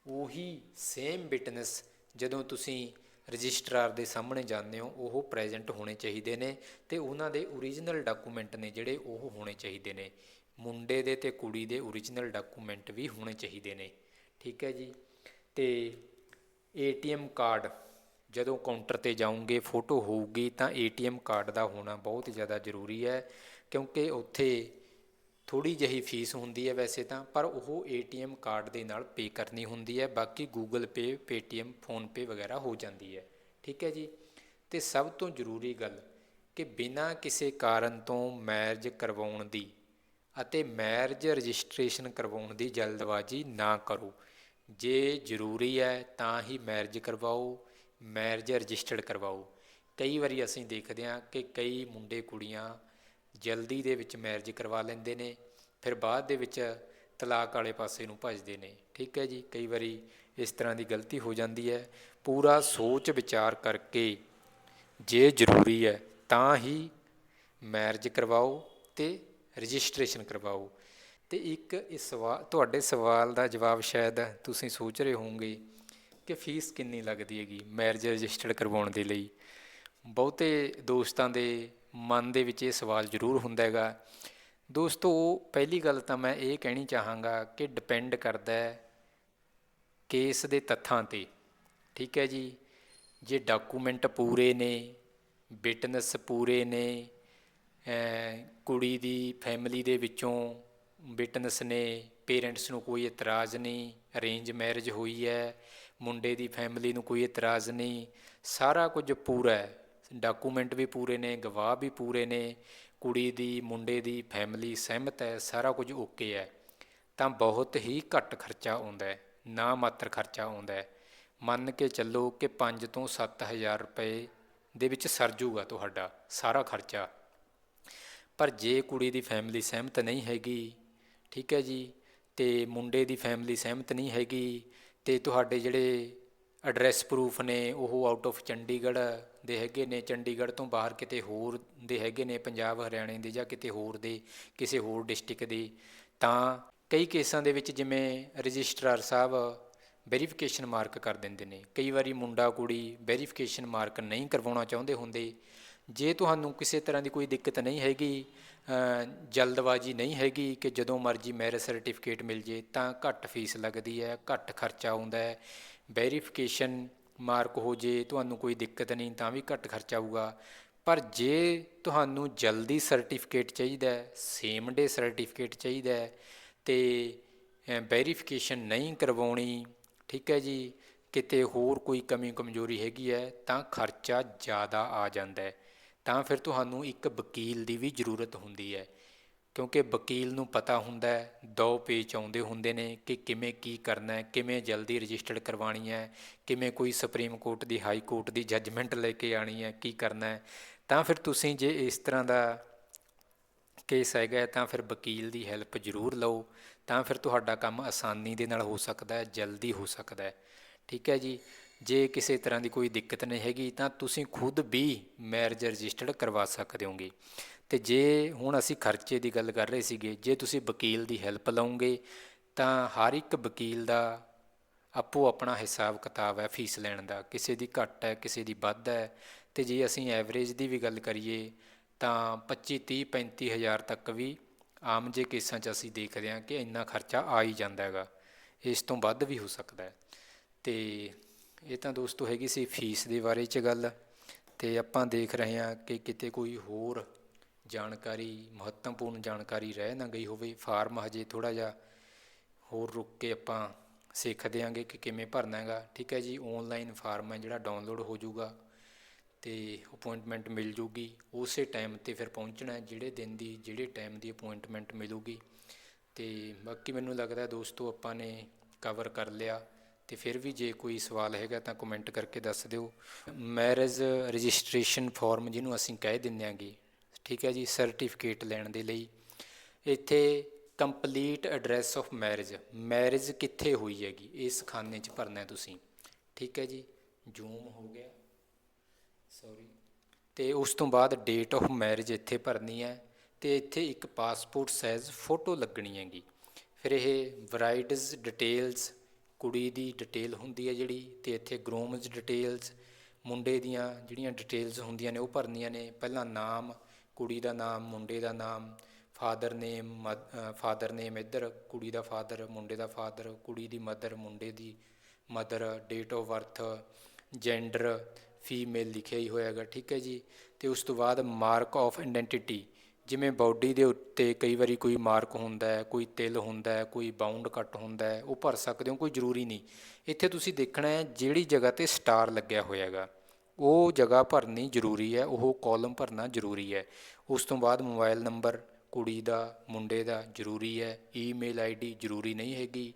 ਉਹੀ ਸੇਮ ਵਿਟਨੈਸ ਜਦੋਂ ਤੁਸੀਂ ਰਜਿਸਟਰਾਰ ਦੇ ਸਾਹਮਣੇ ਜਾਂਦੇ ਹੋ, ਉਹ ਪ੍ਰੈਜ਼ੈਂਟ ਹੋਣੇ ਚਾਹੀਦੇ ਨੇ ਤੇ ਉਹਨਾਂ ਦੇ ਓਰੀਜਨਲ ਡਾਕੂਮੈਂਟ ਨੇ ਜਿਹੜੇ ਉਹ ਹੋਣੇ ਚਾਹੀਦੇ ਨੇ। ਮੁੰਡੇ ਦੇ ਤੇ ਕੁੜੀ ਦੇ ਓਰੀਜਨਲ ਡਾਕੂਮੈਂਟ ਵੀ ਹੋਣੇ ਚਾਹੀਦੇ ਨੇ। ਠੀਕ ਹੈ ਜੀ। ਤੇ ਏਟੀਐਮ ਕਾਰਡ, ਜਦੋਂ ਕਾਊਂਟਰ ਤੇ ਜਾਓਗੇ, ਫੋਟੋ ਹੋਊਗੀ, ਤਾਂ ਏਟੀਐਮ ਕਾਰਡ ਦਾ ਹੋਣਾ ਬਹੁਤ ਜ਼ਿਆਦਾ ਜ਼ਰੂਰੀ ਹੈ, ਕਿਉਂਕਿ ਉੱਥੇ ਥੋੜੀ ਜਿਹੀ ਫੀਸ ਹੁੰਦੀ ਹੈ ਵੈਸੇ ਤਾਂ, ਪਰ ਉਹ ਏਟੀਐਮ ਕਾਰਡ ਦੇ ਨਾਲ ਪੇ ਕਰਨੀ ਹੁੰਦੀ ਹੈ, ਬਾਕੀ ਗੂਗਲ ਪੇ, ਪੇਟੀਐਮ ਫੋਨਪੇ ਵਗੈਰਾ ਹੋ ਜਾਂਦੀ ਹੈ। ਠੀਕ ਹੈ ਜੀ। ਤੇ ਸਭ ਤੋਂ ਜ਼ਰੂਰੀ ਗੱਲ ਕਿ ਬਿਨਾਂ ਕਿਸੇ ਕਾਰਨ ਤੋਂ ਮੈਰਿਜ ਕਰਵਾਉਣ ਦੀ ਅਤੇ ਮੈਰਿਜ ਰਜਿਸਟ੍ਰੇਸ਼ਨ ਕਰਵਾਉਣ ਦੀ ਜਲਦਬਾਜ਼ੀ ਨਾ ਕਰੋ। ਜੇ ਜ਼ਰੂਰੀ ਹੈ ਤਾਂ ਹੀ ਮੈਰਿਜ ਕਰਵਾਓ ਮੈਰਿਜ ਰਜਿਸਟਰਡ ਕਰਵਾਓ। ਕਈ ਵਾਰੀ ਅਸੀਂ ਦੇਖਦੇ ਹਾਂ ਕਿ ਕਈ ਮੁੰਡੇ ਕੁੜੀਆਂ ਜਲਦੀ ਦੇ ਵਿੱਚ ਮੈਰਿਜ ਕਰਵਾ ਲੈਂਦੇ ਨੇ, ਫਿਰ ਬਾਅਦ ਦੇ ਵਿੱਚ ਤਲਾਕ ਵਾਲੇ ਪਾਸੇ ਨੂੰ ਭੱਜਦੇ ਨੇ। ਠੀਕ ਹੈ ਜੀ? ਕਈ ਵਾਰੀ ਇਸ ਤਰ੍ਹਾਂ ਦੀ ਗਲਤੀ ਹੋ ਜਾਂਦੀ ਹੈ। ਪੂਰਾ ਸੋਚ ਵਿਚਾਰ ਕਰਕੇ ਜੇ ਜ਼ਰੂਰੀ ਹੈ ਤਾਂ ਹੀ ਮੈਰਿਜ ਕਰਵਾਓ ਤੇ ਰਜਿਸਟ੍ਰੇਸ਼ਨ ਕਰਵਾਓ। ਤੇ ਇੱਕ ਇਸ ਸਵਾਲ ਤੁਹਾਡੇ ਸਵਾਲ ਦਾ ਜਵਾਬ ਸ਼ਾਇਦ ਤੁਸੀਂ ਸੋਚ ਰਹੇ ਹੋਵੋਗੇ ਕਿ ਫੀਸ ਕਿੰਨੀ ਲੱਗਦੀ ਹੈਗੀ ਮੈਰਿਜ ਰਜਿਸਟਰਡ ਕਰਵਾਉਣ ਦੇ ਲਈ। ਬਹੁਤੇ ਦੋਸਤਾਂ ਦੇ ਮਨ ਦੇ ਵਿੱਚ ਇਹ ਸਵਾਲ ਜ਼ਰੂਰ ਹੁੰਦਾ ਹੈਗਾ। ਦੋਸਤੋ, ਪਹਿਲੀ ਗੱਲ ਤਾਂ ਮੈਂ ਇਹ ਕਹਿਣੀ ਚਾਹਾਂਗਾ ਕਿ ਡਿਪੈਂਡ ਕਰਦਾ ਹੈ ਕੇਸ ਦੇ ਤੱਥਾਂ ਤੇ। ਠੀਕ ਹੈ ਜੀ? ਜੇ ਡਾਕੂਮੈਂਟ ਪੂਰੇ ਨੇ ਵਿਟਨੈਸ ਪੂਰੇ ਨੇ ਕੁੜੀ ਦੀ ਫੈਮਿਲੀ ਦੇ ਵਿੱਚੋਂ ਵਿਟਨੈਸ ਨੇ, ਪੇਰੈਂਟਸ ਨੂੰ ਕੋਈ ਇਤਰਾਜ਼ ਨਹੀਂ, ਅਰੇਂਜ ਮੈਰਿਜ ਹੋਈ ਹੈ, ਮੁੰਡੇ ਦੀ ਫੈਮਿਲੀ ਨੂੰ ਕੋਈ ਇਤਰਾਜ਼ ਨਹੀਂ, ਸਾਰਾ ਕੁਝ ਪੂਰਾ ਹੈ। ਡਾਕੂਮੈਂਟ ਵੀ ਪੂਰੇ ਨੇ, ਗਵਾਹ ਵੀ ਪੂਰੇ ਨੇ, ਕੁੜੀ ਦੀ, ਮੁੰਡੇ ਦੀ, ਫੈਮਿਲੀ ਸਹਿਮਤ ਹੈ, ਸਾਰਾ ਕੁਝ ਓਕੇ ਹੈ। ਤਾਂ ਬਹੁਤ ਹੀ ਘੱਟ ਖਰਚਾ ਆਉਂਦਾ ਹੈ, ਨਾ ਮਾਤਰ ਖਰਚਾ ਆਉਂਦਾ ਹੈ। ਮੰਨ ਕੇ ਚੱਲੋ ਕਿ 5 ਤੋਂ 7000 ਰੁਪਏ ਦੇ ਵਿੱਚ ਸਰ ਜੂਗਾ ਤੁਹਾਡਾ, ਸਾਰਾ ਖਰਚਾ। ਪਰ ਜੇ ਕੁੜੀ ਦੀ ਫੈਮਿਲੀ ਸਹਿਮਤ ਨਹੀਂ ਹੈਗੀ ਠੀਕ ਹੈ ਜੀ, ਤੇ ਮੁੰਡੇ ਦੀ ਫੈਮਿਲੀ ਸਹਿਮਤ ਨਹੀਂ ਹੈਗੀ, ਤੇ ਤੁਹਾਡੇ ਜਿਹੜੇ ਐਡਰੈਸ ਪ੍ਰੂਫ ਨੇ, ਉਹ ਆਊਟ ਆਫ ਚੰਡੀਗੜ੍ਹ ਦੇ ਹੈਗੇ ਨੇ, ਚੰਡੀਗੜ੍ਹ ਤੋਂ ਬਾਹਰ ਕਿਤੇ ਹੋਰ ਦੇ ਹੈਗੇ ਨੇ, ਪੰਜਾਬ, ਹਰਿਆਣੇ ਦੇ ਜਾਂ ਕਿਤੇ ਹੋਰ ਦੇ, ਕਿਸੇ ਹੋਰ ਡਿਸਟ੍ਰਿਕਟ ਦੇ, ਤਾਂ ਕਈ ਕੇਸਾਂ ਦੇ ਵਿੱਚ ਜਿਵੇਂ ਰਜਿਸਟਰਾਰ ਸਾਹਿਬ ਵੈਰੀਫਿਕੇਸ਼ਨ ਮਾਰਕ ਕਰ ਦਿੰਦੇ ਨੇ। ਕਈ ਵਾਰੀ ਮੁੰਡਾ, ਕੁੜੀ ਵੈਰੀਫਿਕੇਸ਼ਨ ਮਾਰਕ ਨਹੀਂ ਕਰਵਾਉਣਾ ਚਾਹੁੰਦੇ ਹੁੰਦੇ। ਜੇ ਤੁਹਾਨੂੰ ਕਿਸੇ ਤਰ੍ਹਾਂ ਦੀ ਕੋਈ ਦਿੱਕਤ ਨਹੀਂ ਹੈਗੀ ਜਲਦਬਾਜ਼ੀ ਨਹੀਂ ਹੈਗੀ ਕਿ ਜਦੋਂ ਮਰਜ਼ੀ ਮੈਰਿਜ ਸਰਟੀਫਿਕੇਟ ਮਿਲ ਜੇ ਤਾਂ ਘੱਟ ਫੀਸ ਲੱਗਦੀ ਹੈ, ਘੱਟ ਖਰਚਾ ਆਉਂਦਾ ਹੈ। ਵੈਰੀਫਿਕੇਸ਼ਨ ਮਾਰਕ ਹੋ ਜੇ, ਤੁਹਾਨੂੰ ਕੋਈ ਦਿੱਕਤ ਨਹੀਂ ਤਾਂ ਵੀ ਘੱਟ ਖਰਚਾ ਆਊਗਾ। ਪਰ ਜੇ ਤੁਹਾਨੂੰ ਜਲਦੀ ਸਰਟੀਫਿਕੇਟ ਚਾਹੀਦਾ ਹੈ ਸੇਮ ਡੇ ਸਰਟੀਫਿਕੇਟ ਚਾਹੀਦਾ ਹੈ ਤੇ ਵੈਰੀਫਿਕੇਸ਼ਨ ਨਹੀਂ ਕਰਵਾਉਣੀ, ਠੀਕ ਹੈ ਜੀ, ਕਿਤੇ ਹੋਰ ਕੋਈ ਕਮੀ ਕਮਜ਼ੋਰੀ ਹੈਗੀ ਹੈ ਤਾਂ ਖਰਚਾ ਜ਼ਿਆਦਾ ਆ ਜਾਂਦਾ ਹੈ। ਤਾਂ ਫਿਰ ਤੁਹਾਨੂੰ ਇੱਕ ਵਕੀਲ ਦੀ ਵੀ ਜ਼ਰੂਰਤ ਹੁੰਦੀ ਹੈ, ਕਿਉਂਕਿ ਵਕੀਲ ਨੂੰ ਪਤਾ ਹੁੰਦਾ ਹੈ, ਦੋ ਪੇਚ ਆਉਂਦੇ ਹੁੰਦੇ ਨੇ ਕਿ ਕਿਵੇਂ ਕੀ ਕਰਨਾ ਹੈ, ਕਿਵੇਂ ਜਲਦੀ ਰਜਿਸਟਰਡ ਕਰਵਾਉਣੀ ਹੈ, ਕਿਵੇਂ ਕੋਈ ਸੁਪਰੀਮ ਕੋਰਟ ਦੀ, ਹਾਈ ਕੋਰਟ ਦੀ ਜੱਜਮੈਂਟ ਲੈ ਕੇ ਆਣੀ ਹੈ, ਕੀ ਕਰਨਾ ਹੈ। ਤਾਂ ਫਿਰ ਤੁਸੀਂ ਜੇ ਇਸ ਤਰ੍ਹਾਂ ਦਾ ਕੇਸ ਹੈਗਾ ਤਾਂ ਫਿਰ ਵਕੀਲ ਦੀ ਹੈਲਪ ਜ਼ਰੂਰ ਲਓ, ਤਾਂ ਫਿਰ ਤੁਹਾਡਾ ਕੰਮ ਆਸਾਨੀ ਦੇ ਨਾਲ ਹੋ ਸਕਦਾ ਹੈ, ਜਲਦੀ ਹੋ ਸਕਦਾ ਹੈ। ਠੀਕ ਹੈ ਜੀ? ਜੇ ਕਿਸੇ ਤਰ੍ਹਾਂ ਦੀ ਕੋਈ ਦਿੱਕਤ ਨਹੀਂ ਹੈਗੀ, ਤਾਂ ਤੁਸੀਂ ਖੁਦ ਵੀ ਮੈਰਿਜ ਰਜਿਸਟਰਡ ਕਰਵਾ ਸਕਦੇ ਹੋਗੇ। ਤੇ ਜੇ ਹੁਣ ਅਸੀਂ ਖਰਚੇ ਦੀ ਗੱਲ ਕਰ ਰਹੇ ਸੀਗੇ, ਜੇ ਤੁਸੀਂ ਵਕੀਲ ਦੀ ਹੈਲਪ ਲਓਗੇ, ਤਾਂ ਹਰ ਇੱਕ ਵਕੀਲ ਦਾ ਆਪੋ ਆਪਣਾ ਹਿਸਾਬ ਕਿਤਾਬ ਹੈ, ਫੀਸ ਲੈਣ ਦਾ। ਕਿਸੇ ਦੀ ਘੱਟ ਹੈ, ਕਿਸੇ ਦੀ ਵੱਧ ਹੈ। ਤੇ ਜੇ ਅਸੀਂ ਐਵਰੇਜ ਦੀ ਵੀ ਗੱਲ ਕਰੀਏ, ਤਾਂ 25 30 35 ਹਜ਼ਾਰ ਤੱਕ ਵੀ ਆਮ ਜੇ ਕੇਸਾਂ 'ਚ ਅਸੀਂ ਦੇਖਦੇ ਹਾਂ ਕਿ ਇੰਨਾ ਖਰਚਾ ਆ ਹੀ ਜਾਂਦਾ ਹੈਗਾ। ਇਸ ਤੋਂ ਵੱਧ ਵੀ ਹੋ ਸਕਦਾ ਹੈ। ਤੇ ਇਹ ਤਾਂ ਦੋਸਤੋ ਹੈਗੀ ਸੀ ਫੀਸ ਦੇ ਬਾਰੇ 'ਚ ਗੱਲ ਤੇ ਆਪਾਂ ਦੇਖ ਰਹੇ ਹਾਂ ਕਿ ਕਿਤੇ ਕੋਈ ਹੋਰ ਜਾਣਕਾਰੀ, ਮਹੱਤਵਪੂਰਨ ਜਾਣਕਾਰੀ ਰਹਿ ਨਾ ਗਈ ਹੋਵੇ, ਫਾਰਮ ਹਜੇ ਥੋੜਾ ਜਿਹਾ ਹੋਰ ਰੁਕ ਕੇ ਆਪਾਂ ਸਿੱਖ ਦਿਆਂਗੇ ਕਿ ਕਿਵੇਂ ਭਰਨਾ ਹੈਗਾ। ਠੀਕ ਹੈ ਜੀ ਆਨਲਾਈਨ ਫਾਰਮ ਹੈ ਜਿਹੜਾ ਡਾਊਨਲੋਡ ਹੋ ਜਾਊਗਾ ਤੇ ਅਪਾਇੰਟਮੈਂਟ ਮਿਲ ਜੂਗੀ ਉਸੇ ਟਾਈਮ ਤੇ ਫਿਰ ਪਹੁੰਚਣਾ ਜਿਹੜੇ ਦਿਨ ਦੀ, ਜਿਹੜੇ ਟਾਈਮ ਦੀ ਅਪਾਇੰਟਮੈਂਟ ਮਿਲੂਗੀ। ਤੇ ਬਾਕੀ ਮੈਨੂੰ ਲੱਗਦਾ ਦੋਸਤੋ ਆਪਾਂ ਨੇ ਕਵਰ ਕਰ ਲਿਆ। ਤੇ ਫਿਰ ਵੀ ਜੇ ਕੋਈ ਸਵਾਲ ਹੈਗਾ ਤਾਂ ਕਮੈਂਟ ਕਰਕੇ ਦੱਸ ਦਿਓ। ਮੈਰਿਜ ਰਜਿਸਟ੍ਰੇਸ਼ਨ ਫਾਰਮ ਜਿਹਨੂੰ ਅਸੀਂ ਕਹਿ ਦਿੰਦੇ ਆਂਗੇ ਠੀਕ ਹੈ ਜੀ ਸਰਟੀਫਿਕੇਟ ਲੈਣ ਦੇ ਲਈ। ਇੱਥੇ complete address of marriage marriage ਕਿੱਥੇ ਹੋਈ ਹੈਗੀ, ਇਸ ਖਾਨੇ 'ਚ ਭਰਨਾ ਹੈ ਤੁਸੀਂ, ਠੀਕ ਹੈ ਜੀ ਜੂਮ ਹੋ ਗਿਆ ਸੌਰੀ ਤੇ ਉਸ ਤੋਂ ਬਾਅਦ ਡੇਟ ਆਫ ਮੈਰਿਜ ਇੱਥੇ ਭਰਨੀ ਹੈ, ਤੇ ਇੱਥੇ ਇੱਕ ਪਾਸਪੋਰਟ ਸਾਈਜ਼ ਫੋਟੋ ਲੱਗਣੀ ਹੈਗੀ। ਫਿਰ ਇਹ ਬਰਾਈਡਸ ਡਿਟੇਲਸ ਕੁੜੀ ਦੀ ਡਿਟੇਲ ਹੁੰਦੀ ਹੈ ਜਿਹੜੀ ਤੇ ਇੱਥੇ ਗਰੋਮਜ਼ ਡਿਟੇਲਸ ਮੁੰਡੇ ਦੀਆਂ ਜਿਹੜੀਆਂ ਡਿਟੇਲਸ ਹੁੰਦੀਆਂ ਨੇ ਉਹ ਭਰਨੀਆਂ ਨੇ। ਪਹਿਲਾਂ ਨਾਮ, ਕੁੜੀ ਦਾ ਨਾਮ, ਮੁੰਡੇ ਦਾ ਨਾਮ ਫਾਦਰ ਨੇਮ ਫਾਦਰ ਨੇਮ ਇੱਧਰ, ਕੁੜੀ ਦਾ ਫਾਦਰ ਮੁੰਡੇ ਦਾ ਫਾਦਰ ਕੁੜੀ ਦੀ ਮਦਰ ਮੁੰਡੇ ਦੀ mother date of birth gender female ਲਿਖਿਆ ਹੀ ਹੋਇਆਗਾ ਠੀਕ ਹੈ ਜੀ। ਤੇ ਉਸ ਤੋਂ ਬਾਅਦ ਮਾਰਕ ਆਫ ਆਇਡੈਂਟੀਟੀ ਜਿਵੇਂ ਬਾਡੀ ਦੇ ਉੱਤੇ ਕਈ ਵਾਰੀ ਕੋਈ ਮਾਰਕ ਹੁੰਦਾ ਹੈ, ਕੋਈ ਤਿਲ ਹੁੰਦਾ ਹੈ, ਕੋਈ ਬਾਉਂਡ ਕੱਟ ਹੁੰਦਾ ਹੈ, ਉਹ ਭਰ ਸਕਦੇ ਹੋ, ਕੋਈ ਜ਼ਰੂਰੀ ਨਹੀਂ। ਇੱਥੇ ਤੁਸੀਂ ਦੇਖਣਾ ਹੈ ਜਿਹੜੀ ਜਗ੍ਹਾ ਤੇ ਸਟਾਰ ਲੱਗਿਆ ਹੋਇਆ ਹੋਇਆਗਾ ਉਹ ਜਗ੍ਹਾ ਭਰਨੀ ਜ਼ਰੂਰੀ ਹੈ, ਉਹ ਕਾਲਮ ਭਰਨਾ ਜ਼ਰੂਰੀ ਹੈ। ਉਸ ਤੋਂ ਬਾਅਦ ਮੋਬਾਈਲ ਨੰਬਰ ਕੁੜੀ ਦਾ, ਮੁੰਡੇ ਦਾ ਜ਼ਰੂਰੀ ਹੈ ਈਮੇਲ ਆਈਡੀ ਜ਼ਰੂਰੀ ਨਹੀਂ ਹੈਗੀ।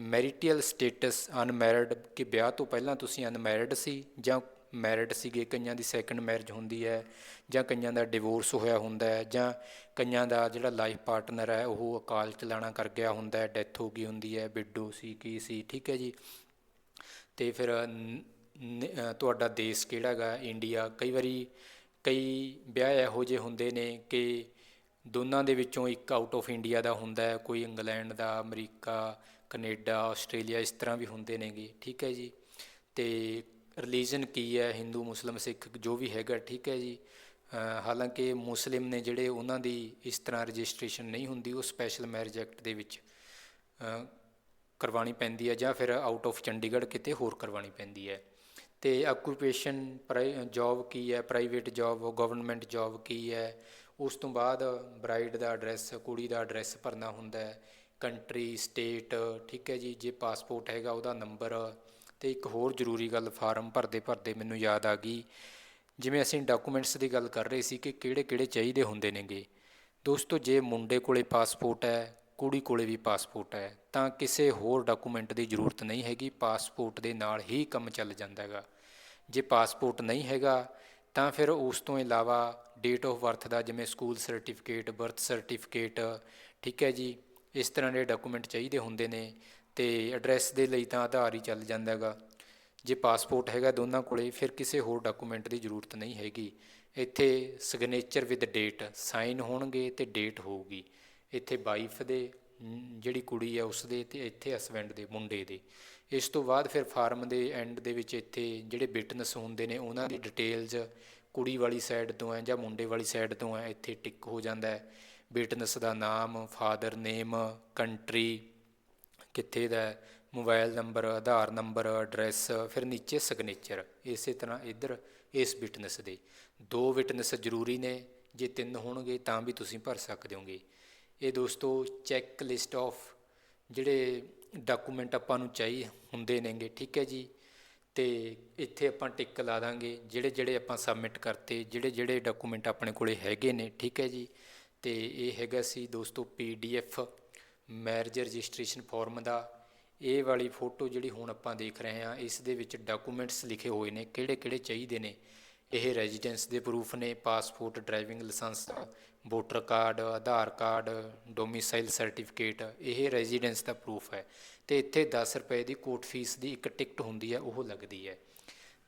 ਮੈਰਿਟਲ ਸਟੇਟਸ ਅਨਮੈਰਿਡ, ਕਿ ਵਿਆਹ ਤੋਂ ਪਹਿਲਾਂ ਤੁਸੀਂ ਅਨਮੈਰਿਡ ਸੀ ਜਾਂ ਮੈਰਿਡ ਸੀਗੇ, ਕਈਆਂ ਦੀ ਸੈਕੰਡ ਮੈਰਿਜ ਹੁੰਦੀ ਹੈ, ਜਾਂ ਕਈਆਂ ਦਾ ਡਿਵੋਰਸ ਹੋਇਆ ਹੁੰਦਾ ਹੈ, ਜਾਂ ਕਈਆਂ ਦਾ ਜਿਹੜਾ ਲਾਈਫ ਪਾਰਟਨਰ ਹੈ, ਉਹ ਅਕਾਲ ਚਲਾਣਾ ਕਰ ਗਿਆ ਹੁੰਦਾ ਹੈ ਡੈਥ ਹੋ ਗਈ ਹੁੰਦੀ ਹੈ ਵਿਡੋ ਸੀ, ਕੀ ਸੀ, ਠੀਕ ਹੈ ਜੀ। ਤੇ ਫਿਰ ਤੁਹਾਡਾ ਦੇਸ਼ ਕਿਹੜਾ ਹੈਗਾ? ਇੰਡੀਆ ਕਈ ਵਾਰੀ ਕਈ ਵਿਆਹ ਇਹੋ ਜਿਹੇ ਹੁੰਦੇ ਨੇ ਕਿ ਦੋਨਾਂ ਦੇ ਵਿੱਚੋਂ ਇੱਕ ਆਊਟ ਆਫ ਇੰਡੀਆ ਦਾ ਹੁੰਦਾ ਹੈ, ਕੋਈ ਇੰਗਲੈਂਡ ਦਾ, ਅਮਰੀਕਾ, ਕੈਨੇਡਾ, ਆਸਟ੍ਰੇਲੀਆ, ਇਸ ਤਰ੍ਹਾਂ ਵੀ ਹੁੰਦੇ ਨੇਗੇ, ਠੀਕ ਹੈ ਜੀ। ਤੇ ਰਿਲੀਜਨ ਕੀ ਹੈ ਹਿੰਦੂ ਮੁਸਲਮ ਸਿੱਖ ਜੋ ਵੀ ਹੈਗਾ ਠੀਕ ਹੈ ਜੀ। ਹਾਲਾਂਕਿ ਮੁਸਲਿਮ ਨੇ ਜਿਹੜੇ ਉਹਨਾਂ ਦੀ ਇਸ ਤਰ੍ਹਾਂ ਰਜਿਸਟ੍ਰੇਸ਼ਨ ਨਹੀਂ ਹੁੰਦੀ ਉਹ ਸਪੈਸ਼ਲ ਮੈਰਿਜ ਐਕਟ ਦੇ ਵਿੱਚ ਅ, ਕਰਵਾਉਣੀ ਪੈਂਦੀ ਹੈ ਜਾਂ ਫਿਰ ਆਊਟ ਆਫ ਚੰਡੀਗੜ੍ਹ ਕਿਤੇ ਹੋਰ ਕਰਵਾਉਣੀ ਪੈਂਦੀ ਹੈ। ਤੇ ਆਕੂਪੇਸ਼ਨ ਜੌਬ ਕੀ ਹੈ ਪ੍ਰਾਈਵੇਟ ਜੌਬ ਗਵਰਨਮੈਂਟ ਜੌਬ ਕੀ ਹੈ ਉਸ ਤੋਂ ਬਾਅਦ ਬ੍ਰਾਈਡ ਦਾ ਐਡਰੈਸ ਕੁੜੀ ਦਾ ਐਡਰੈਸ ਭਰਨਾ ਹੁੰਦਾ ਹੈ। ਕੰਟਰੀ ਸਟੇਟ ਠੀਕ ਹੈ ਜੀ ਜੇ ਪਾਸਪੋਰਟ ਹੈਗਾ ਉਹਦਾ ਨੰਬਰ ਤੇ ਇੱਕ ਹੋਰ ਜ਼ਰੂਰੀ ਗੱਲ ਫਾਰਮ ਭਰਦੇ ਭਰਦੇ ਮੈਨੂੰ ਯਾਦ ਆ ਗਈ। ਜਿਵੇਂ ਅਸੀਂ ਡਾਕੂਮੈਂਟਸ ਦੀ ਗੱਲ ਕਰ ਰਹੇ ਸੀ ਕਿ ਕਿਹੜੇ ਕਿਹੜੇ ਚਾਹੀਦੇ ਹੁੰਦੇ ਨੇਗੇ। ਦੋਸਤੋ, ਜੇ ਮੁੰਡੇ ਕੋਲੇ ਪਾਸਪੋਰਟ ਹੈ, ਕੁੜੀ ਕੋਲੇ ਵੀ ਪਾਸਪੋਰਟ ਹੈ, ਤਾਂ ਕਿਸੇ ਹੋਰ ਡਾਕੂਮੈਂਟ ਦੀ ਜ਼ਰੂਰਤ ਨਹੀਂ ਹੈਗੀ, ਪਾਸਪੋਰਟ ਦੇ ਨਾਲ ਹੀ ਕੰਮ ਚੱਲ ਜਾਂਦਾ ਹੈਗਾ। ਜੇ ਪਾਸਪੋਰਟ ਨਹੀਂ ਹੈਗਾ, ਤਾਂ ਫਿਰ ਉਸ ਤੋਂ ਇਲਾਵਾ ਡੇਟ ਆਫ ਬਰਥ ਦਾ ਜਿਵੇਂ ਸਕੂਲ ਸਰਟੀਫਿਕੇਟ ਬਰਥ ਸਰਟੀਫਿਕੇਟ ਠੀਕ ਹੈ ਜੀ, ਇਸ ਤਰ੍ਹਾਂ ਦੇ ਡਾਕੂਮੈਂਟ ਚਾਹੀਦੇ ਹੁੰਦੇ ਨੇ। ਤੇ ਐਡਰੈਸ ਦੇ ਲਈ ਤਾਂ ਆਧਾਰ ਹੀ ਚੱਲ ਜਾਂਦਾ ਹੈਗਾ। ਜੇ ਪਾਸਪੋਰਟ ਹੈਗਾ ਦੋਨਾਂ ਕੋਲੇ, ਫਿਰ ਕਿਸੇ ਹੋਰ ਡਾਕੂਮੈਂਟ ਦੀ ਜ਼ਰੂਰਤ ਨਹੀਂ ਹੈਗੀ। ਇੱਥੇ ਸਿਗਨੇਚਰ ਵਿਦ ਡੇਟ ਸਾਈਨ ਹੋਣਗੇ ਤੇ ਡੇਟ ਹੋਊਗੀ। ਇੱਥੇ ਵਾਈਫ ਦੇ, ਜਿਹੜੀ ਕੁੜੀ ਹੈ ਉਸ ਦੇ ਤੇ ਇੱਥੇ ਹਸਬੈਂਡ ਦੇ, ਮੁੰਡੇ ਦੇ। ਇਸ ਤੋਂ ਬਾਅਦ ਫਿਰ ਫਾਰਮ ਦੇ ਐਂਡ ਦੇ ਵਿੱਚ ਇੱਥੇ ਜਿਹੜੇ ਵਿਟਨੈਸ ਹੁੰਦੇ ਨੇ, ਉਹਨਾਂ ਦੀ ਡਿਟੇਲਸ ਕੁੜੀ ਵਾਲੀ ਸਾਈਡ ਤੋਂ ਹੈ ਜਾਂ ਮੁੰਡੇ ਵਾਲੀ ਸਾਈਡ ਤੋਂ ਹੈ, ਇੱਥੇ ਟਿਕ ਹੋ ਜਾਂਦਾ ਹੈ। ਵਿਟਨੈਸ ਦਾ ਨਾਮ ਫਾਦਰ ਨੇਮ ਕੰਟਰੀ ਕਿੱਥੇ ਦਾ ਹੈ, mobile number Aadhaar number address ਫਿਰ ਨੀਚੇ ਸਿਗਨੇਚਰ ਇਸੇ ਤਰ੍ਹਾਂ ਇੱਧਰ ਇਸ ਵਿਟਨੈਸ ਦੇ। ਦੋ ਵਿਟਨੈਸ ਜ਼ਰੂਰੀ ਨੇ ਜੇ ਤਿੰਨ ਹੋਣਗੇ ਤਾਂ ਵੀ ਤੁਸੀਂ ਭਰ ਸਕਦੇ ਹੋਗੇ। ਇਹ ਦੋਸਤੋ ਚੈੱਕ ਲਿਸਟ ਆਫ ਜਿਹੜੇ ਡਾਕੂਮੈਂਟ ਆਪਾਂ ਨੂੰ ਚਾਹੀ ਹੁੰਦੇ ਨੇਗੇ ਠੀਕ ਹੈ ਜੀ? ਤੇ ਇੱਥੇ ਆਪਾਂ ਟਿਕ ਲਾ ਦਾਂਗੇ ਜਿਹੜੇ ਜਿਹੜੇ ਆਪਾਂ ਸਬਮਿਟ ਕਰਤੇ ਜਿਹੜੇ ਜਿਹੜੇ ਡਾਕੂਮੈਂਟ ਆਪਣੇ ਕੋਲੇ ਹੈਗੇ ਨੇ ਠੀਕ ਹੈ ਜੀ? ਤੇ ਇਹ ਹੈਗਾ ਸੀ ਦੋਸਤੋ ਪੀਡੀਐਫ ਮੈਰਿਜ ਰਜਿਸਟ੍ਰੇਸ਼ਨ ਫਾਰਮ ਦਾ ਇਹ ਵਾਲੀ ਫੋਟੋ ਜਿਹੜੀ ਹੁਣ ਆਪਾਂ ਦੇਖ ਰਹੇ ਹਾਂ, ਇਸ ਦੇ ਵਿੱਚ ਡਾਕੂਮੈਂਟਸ ਲਿਖੇ ਹੋਏ ਨੇ, ਕਿਹੜੇ ਕਿਹੜੇ ਚਾਹੀਦੇ ਨੇ? ਇਹ ਰੈਜ਼ੀਡੈਂਸ ਦੇ ਪ੍ਰੂਫ ਨੇ passport driving licence voter card Aadhaar card domicile certificate ਇਹ ਰੈਜ਼ੀਡੈਂਸ ਦਾ ਪ੍ਰੂਫ ਹੈ। ਤੇ ਇੱਥੇ 10 ਰੁਪਏ ਦੀ ਕੋਰਟ ਫੀਸ ਦੀ ਇੱਕ ਟਿਕਟ ਹੁੰਦੀ ਹੈ, ਉਹ ਲੱਗਦੀ ਹੈ।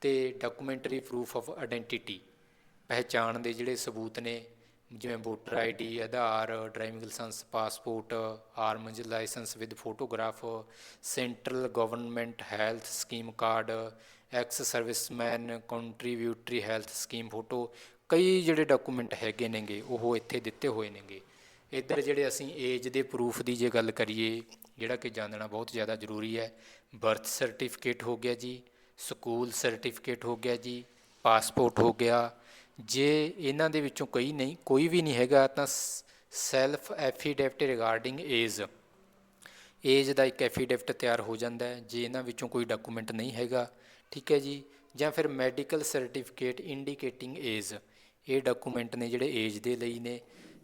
ਤੇ ਡਾਕੂਮੈਂਟਰੀ ਪ੍ਰੂਫ ਆਫ ਆਇਡੈਂਟੀਟੀ ਪਹਿਚਾਣ ਦੇ ਜਿਹੜੇ ਸਬੂਤ ਨੇ ਜਿਵੇਂ voter ID, Aadhaar, driving licence, passport arms licence with photograph, central government health scheme card, ex serviceman, contributory health scheme photo, ਕਈ ਜਿਹੜੇ ਡਾਕੂਮੈਂਟ ਹੈਗੇ ਨੇਗੇ, ਉਹ ਇੱਥੇ ਦਿੱਤੇ ਹੋਏ ਨੇਗੇ। ਇੱਧਰ ਜਿਹੜੇ ਅਸੀਂ ਏਜ ਦੇ ਪ੍ਰੂਫ ਦੀ ਜੇ ਗੱਲ ਕਰੀਏ, ਜਿਹੜਾ ਕਿ ਜਾਣਨਾ ਬਹੁਤ ਜ਼ਿਆਦਾ ਜ਼ਰੂਰੀ ਹੈ, ਬਰਥ ਸਰਟੀਫਿਕੇਟ ਹੋ ਗਿਆ ਜੀ, ਸਕੂਲ ਸਰਟੀਫਿਕੇਟ ਹੋ ਗਿਆ ਜੀ, ਪਾਸਪੋਰਟ ਹੋ ਗਿਆ ਜੇ ਇਹਨਾਂ ਦੇ ਵਿੱਚੋਂ ਕਈ ਨਹੀਂ, ਕੋਈ ਵੀ ਨਹੀਂ ਹੈਗਾ, ਤਾਂ self affidavit regarding age age ਦਾ ਇੱਕ ਐਫੀਡੈਵਿਟ ਤਿਆਰ ਹੋ ਜਾਂਦਾ ਹੈ, ਜੇ ਇਹਨਾਂ ਵਿੱਚੋਂ ਕੋਈ ਡਾਕੂਮੈਂਟ ਨਹੀਂ ਹੈਗਾ, ਠੀਕ ਹੈ ਜੀ? ਜਾਂ ਫਿਰ ਮੈਡੀਕਲ ਸਰਟੀਫਿਕੇਟ ਇੰਡੀਕੇਟਿੰਗ ਏਜ ਇਹ ਡਾਕੂਮੈਂਟ ਨੇ ਜਿਹੜੇ ਏਜ ਦੇ ਲਈ ਨੇ,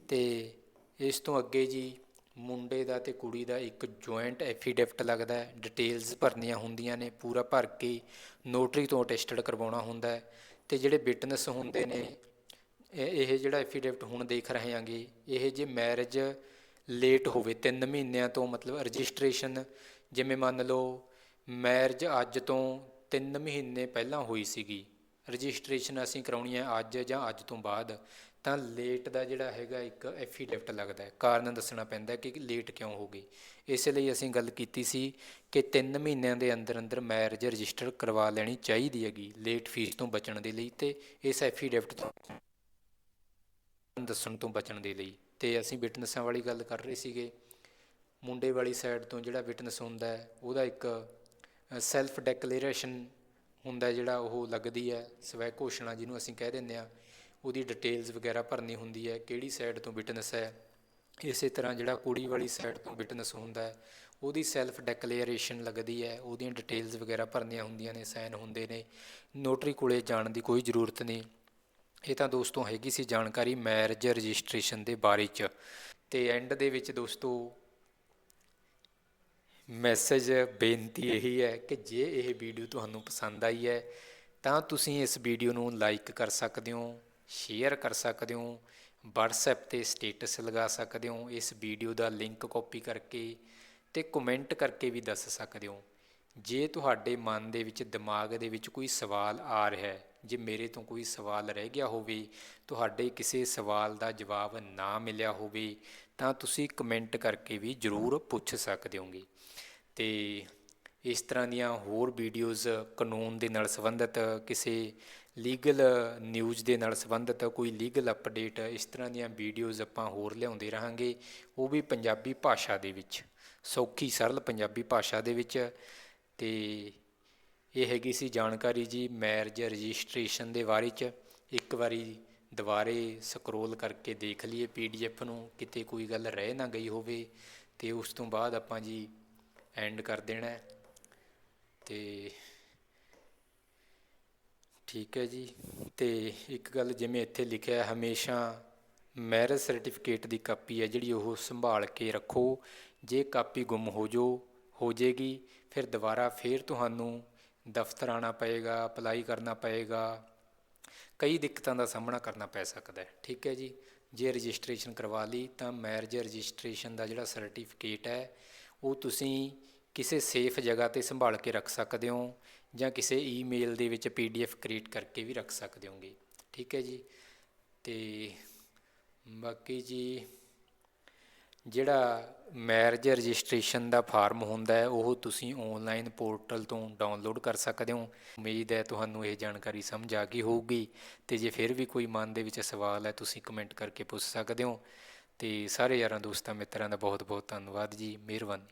ਤੇ ਇਸ ਤੋਂ ਅੱਗੇ ਜੀ ਮੁੰਡੇ ਦਾ ਤੇ ਕੁੜੀ ਦਾ ਇੱਕ ਜੁਆਇੰਟ ਐਫੀਡੈਵਿਟ ਲੱਗਦਾ ਹੈ ਡਿਟੇਲਸ ਭਰਨੀਆਂ ਹੁੰਦੀਆਂ ਨੇ, ਪੂਰਾ ਭਰ ਕੇ ਨੋਟਰੀ ਤੋਂ ਅਟੈਸਟਡ ਕਰਵਾਉਣਾ ਹੁੰਦਾ ਹੈ। ਤੇ ਜਿਹੜੇ ਵਿਟਨੈਸ ਹੁੰਦੇ ਨੇ, ਇਹ ਇਹ ਜਿਹੜਾ ਐਫੀਡੇਵਿਟ ਹੁਣ ਦੇਖ ਰਹੇ ਹਾਂਗੇ ਇਹ ਜੇ ਮੈਰਿਜ ਲੇਟ ਹੋਵੇ 3 ਮਹੀਨਿਆਂ ਤੋਂ ਮਤਲਬ ਰਜਿਸਟ੍ਰੇਸ਼ਨ ਜਿਵੇਂ ਮੰਨ ਲਓ ਮੈਰਿਜ ਅੱਜ ਤੋਂ 3 ਮਹੀਨੇ ਪਹਿਲਾਂ ਹੋਈ ਸੀਗੀ ਰਜਿਸਟ੍ਰੇਸ਼ਨ ਅਸੀਂ ਕਰਾਉਣੀ ਹੈ ਅੱਜ ਜਾਂ ਅੱਜ ਤੋਂ ਬਾਅਦ ਤਾਂ ਲੇਟ ਦਾ ਜਿਹੜਾ ਹੈਗਾ ਇੱਕ ਐਫੀਡੈਵਿਟ ਲੱਗਦਾ ਹੈ। ਕਾਰਨ ਦੱਸਣਾ ਪੈਂਦਾ ਕਿ ਲੇਟ ਕਿਉਂ ਹੋ ਗਈ। ਇਸ ਲਈ ਅਸੀਂ ਗੱਲ ਕੀਤੀ ਸੀ ਕਿ 3 ਮਹੀਨਿਆਂ ਦੇ ਅੰਦਰ ਅੰਦਰ ਮੈਰਿਜ ਰਜਿਸਟਰ ਕਰਵਾ ਲੈਣੀ ਚਾਹੀਦੀ ਹੈਗੀ ਲੇਟ ਫੀਸ ਤੋਂ ਬਚਣ ਦੇ ਲਈ ਤੇ ਇਸ ਐਫੀਡੈਵਿਟ ਤੋਂ ਦੱਸਣ ਤੋਂ ਬਚਣ ਦੇ ਲਈ। ਤੇ ਅਸੀਂ ਵਿਟਨੈਸਾਂ ਵਾਲੀ ਗੱਲ ਕਰ ਰਹੇ ਸੀਗੇ। ਮੁੰਡੇ ਵਾਲੀ ਸਾਈਡ ਤੋਂ ਜਿਹੜਾ ਵਿਟਨੈਸ ਹੁੰਦਾ ਹੈ, ਉਹਦਾ ਇੱਕ ਸੈਲਫ ਡੈਕਲੇਰੇਸ਼ਨ ਹੁੰਦਾ ਜਿਹੜਾ ਉਹ ਲੱਗਦੀ ਹੈ। ਸਵੈ ਘੋਸ਼ਣਾ ਜਿਹਨੂੰ ਅਸੀਂ ਕਹਿ ਦਿੰਦੇ ਆ ਉਹਦੀ ਡਿਟੇਲਸ ਵਗੈਰਾ ਭਰਨੀ ਹੁੰਦੀ ਹੈ, ਕਿਹੜੀ ਸਾਈਡ ਤੋਂ ਬਿਟਨੈਸ ਹੈ, ਇਸੇ ਤਰ੍ਹਾਂ ਜਿਹੜਾ ਕੁੜੀ ਵਾਲੀ ਸਾਈਡ ਤੋਂ ਬਿਟਨੈਸ ਹੁੰਦਾ ਹੈ, ਉਹਦੀ ਸੈਲਫ ਡਿਕਲੇਰੇਸ਼ਨ ਲੱਗਦੀ ਹੈ, ਉਹਦੀਆਂ ਡਿਟੇਲਸ ਵਗੈਰਾ ਭਰਨੀਆਂ ਹੁੰਦੀਆਂ ਨੇ ਸਾਈਨ ਹੁੰਦੇ ਨੇ ਨੋਟਰੀ ਕੋਲੇ ਜਾਣ ਦੀ ਕੋਈ ਜ਼ਰੂਰਤ ਨਹੀਂ। ਇਹ ਤਾਂ ਦੋਸਤੋ ਹੈਗੀ ਸੀ ਜਾਣਕਾਰੀ ਮੈਰਿਜ ਰਜਿਸਟ੍ਰੇਸ਼ਨ ਦੇ ਬਾਰੇ ਚ। ਤੇ ਐਂਡ ਦੇ ਵਿੱਚ ਦੋਸਤੋ ਮੈਸੇਜ ਬੇਨਤੀ ਇਹੀ ਹੈ ਕਿ ਜੇ ਇਹ ਵੀਡੀਓ ਤੁਹਾਨੂੰ ਪਸੰਦ ਆਈ ਹੈ, ਤਾਂ ਤੁਸੀਂ ਇਸ ਵੀਡੀਓ ਨੂੰ ਲਾਈਕ ਕਰ ਸਕਦੇ ਹੋ। ਸ਼ੇਅਰ ਕਰ ਸਕਦੇ ਹੋ, WhatsApp ਤੇ ਸਟੇਟਸ ਲਗਾ ਸਕਦੇ ਹੋ, ਇਸ ਵੀਡੀਓ ਦਾ ਲਿੰਕ ਕਾਪੀ ਕਰਕੇ ਤੇ ਕਮੈਂਟ ਕਰਕੇ ਵੀ ਦੱਸ ਸਕਦੇ ਹੋ। ਜੇ ਤੁਹਾਡੇ ਮਨ ਦੇ ਵਿੱਚ, ਦਿਮਾਗ ਦੇ ਵਿੱਚ ਕੋਈ ਸਵਾਲ ਆ ਰਿਹਾ ਹੈ, ਜੇ ਮੇਰੇ ਤੋਂ ਕੋਈ ਸਵਾਲ ਰਹਿ ਗਿਆ ਹੋਵੇ, ਤੁਹਾਡੇ ਕਿਸੇ ਸਵਾਲ ਦਾ ਜਵਾਬ ਨਾ ਮਿਲਿਆ ਹੋਵੇ, ਤਾਂ ਤੁਸੀਂ ਕਮੈਂਟ ਕਰਕੇ ਵੀ ਜ਼ਰੂਰ ਪੁੱਛ ਸਕਦੇ ਹੋਗੇ। ਤੇ ਇਸ ਤਰ੍ਹਾਂ ਦੀਆਂ ਹੋਰ ਵੀਡੀਓਜ਼ ਕਾਨੂੰਨ ਦੇ ਨਾਲ ਸੰਬੰਧਿਤ, ਕਿਸੇ ਲੀਗਲ ਨਿਊਜ਼ ਦੇ ਨਾਲ ਸੰਬੰਧਿਤ ਕੋਈ ਲੀਗਲ ਅਪਡੇਟ ਇਸ ਤਰ੍ਹਾਂ ਦੀਆਂ ਵੀਡੀਓਜ਼ ਆਪਾਂ ਹੋਰ ਲਿਆਉਂਦੇ ਰਹਾਂਗੇ, ਉਹ ਵੀ ਪੰਜਾਬੀ ਭਾਸ਼ਾ ਦੇ ਵਿੱਚ, ਸੌਖੀ ਸਰਲ ਪੰਜਾਬੀ ਭਾਸ਼ਾ ਦੇ ਵਿੱਚ। ਤੇ ਇਹ ਹੈਗੀ ਸੀ ਜਾਣਕਾਰੀ ਜੀ ਮੈਰਿਜ ਰਜਿਸਟ੍ਰੇਸ਼ਨ ਦੇ ਬਾਰੇ ਚ, ਇੱਕ ਵਾਰੀ ਦੁਬਾਰੇ ਸਕਰੋਲ ਕਰਕੇ ਦੇਖ ਲਈਏ ਪੀਡੀਐਫ ਨੂੰ, ਕਿਤੇ ਕੋਈ ਗੱਲ ਰਹਿ ਨਾ ਗਈ ਹੋਵੇ, ਤੇ ਉਸ ਤੋਂ ਬਾਅਦ ਆਪਾਂ ਜੀ ਐਂਡ ਕਰ ਦੇਣਾ। ਹੈ ਤੇ ਠੀਕ ਹੈ ਜੀ। ਤੇ ਇੱਕ ਗੱਲ ਜਿਵੇਂ ਇੱਥੇ ਲਿਖਿਆ ਹੈ, ਹਮੇਸ਼ਾ ਮੈਰਿਜ ਸਰਟੀਫਿਕੇਟ ਦੀ ਕਾਪੀ ਹੈ ਜਿਹੜੀ ਉਹ ਸੰਭਾਲ ਕੇ ਰੱਖੋ। ਜੇ ਕਾਪੀ ਗੁੰਮ ਹੋ ਜੋ ਹੋ ਜੇਗੀ ਫਿਰ ਦੁਬਾਰਾ ਫੇਰ ਤੁਹਾਨੂੰ ਦਫ਼ਤਰ ਆਉਣਾ ਪਏਗਾ ਅਪਲਾਈ ਕਰਨਾ ਪਏਗਾ। ਕਈ ਦਿੱਕਤਾਂ ਦਾ ਸਾਹਮਣਾ ਕਰਨਾ ਪੈ ਸਕਦਾ ਹੈ। ਠੀਕ ਹੈ ਜੀ। ਜੇ ਰਜਿਸਟ੍ਰੇਸ਼ਨ ਕਰਵਾ ਲਈ ਤਾਂ ਮੈਰਿਜ ਰਜਿਸਟ੍ਰੇਸ਼ਨ ਦਾ ਜਿਹੜਾ ਸਰਟੀਫਿਕੇਟ ਹੈ ਉਹ ਤੁਸੀਂ ਕਿਸੇ ਸੇਫ ਜਗ੍ਹਾ ਤੇ ਸੰਭਾਲ ਕੇ ਰੱਖ ਸਕਦੇ ਹੋ ਜਾਂ ਕਿਸੇ ਈਮੇਲ ਦੇ ਵਿੱਚ ਪੀਡੀਐਫ ਕ੍ਰੀਏਟ ਕਰਕੇ ਵੀ ਰੱਖ ਸਕਦੇ ਹੋਗੇ। ਠੀਕ ਹੈ ਜੀ? ਤੇ ਬਾਕੀ ਜੀ ਜਿਹੜਾ ਮੈਰਿਜ ਰਜਿਸਟ੍ਰੇਸ਼ਨ ਦਾ ਫਾਰਮ ਹੁੰਦਾ ਹੈ, ਉਹ ਤੁਸੀਂ ਆਨਲਾਈਨ ਪੋਰਟਲ ਤੋਂ ਡਾਊਨਲੋਡ ਕਰ ਸਕਦੇ ਹੋ। ਉਮੀਦ ਹੈ ਤੁਹਾਨੂੰ ਇਹ ਜਾਣਕਾਰੀ ਸਮਝ ਆ ਗਈ ਹੋਊਗੀ ਤੇ ਜੇ ਫਿਰ ਵੀ ਕੋਈ ਮਨ ਦੇ ਵਿੱਚ ਸਵਾਲ ਹੈ, ਤੁਸੀਂ ਕਮੈਂਟ ਕਰਕੇ ਪੁੱਛ ਸਕਦੇ ਹੋ। ਤੇ ਸਾਰੇ ਯਾਰਾਂ ਦੋਸਤਾਂ ਮਿੱਤਰਾਂ ਦਾ ਬਹੁਤ ਬਹੁਤ ਧੰਨਵਾਦ ਜੀ। ਮਿਹਰਬਾਨੀ।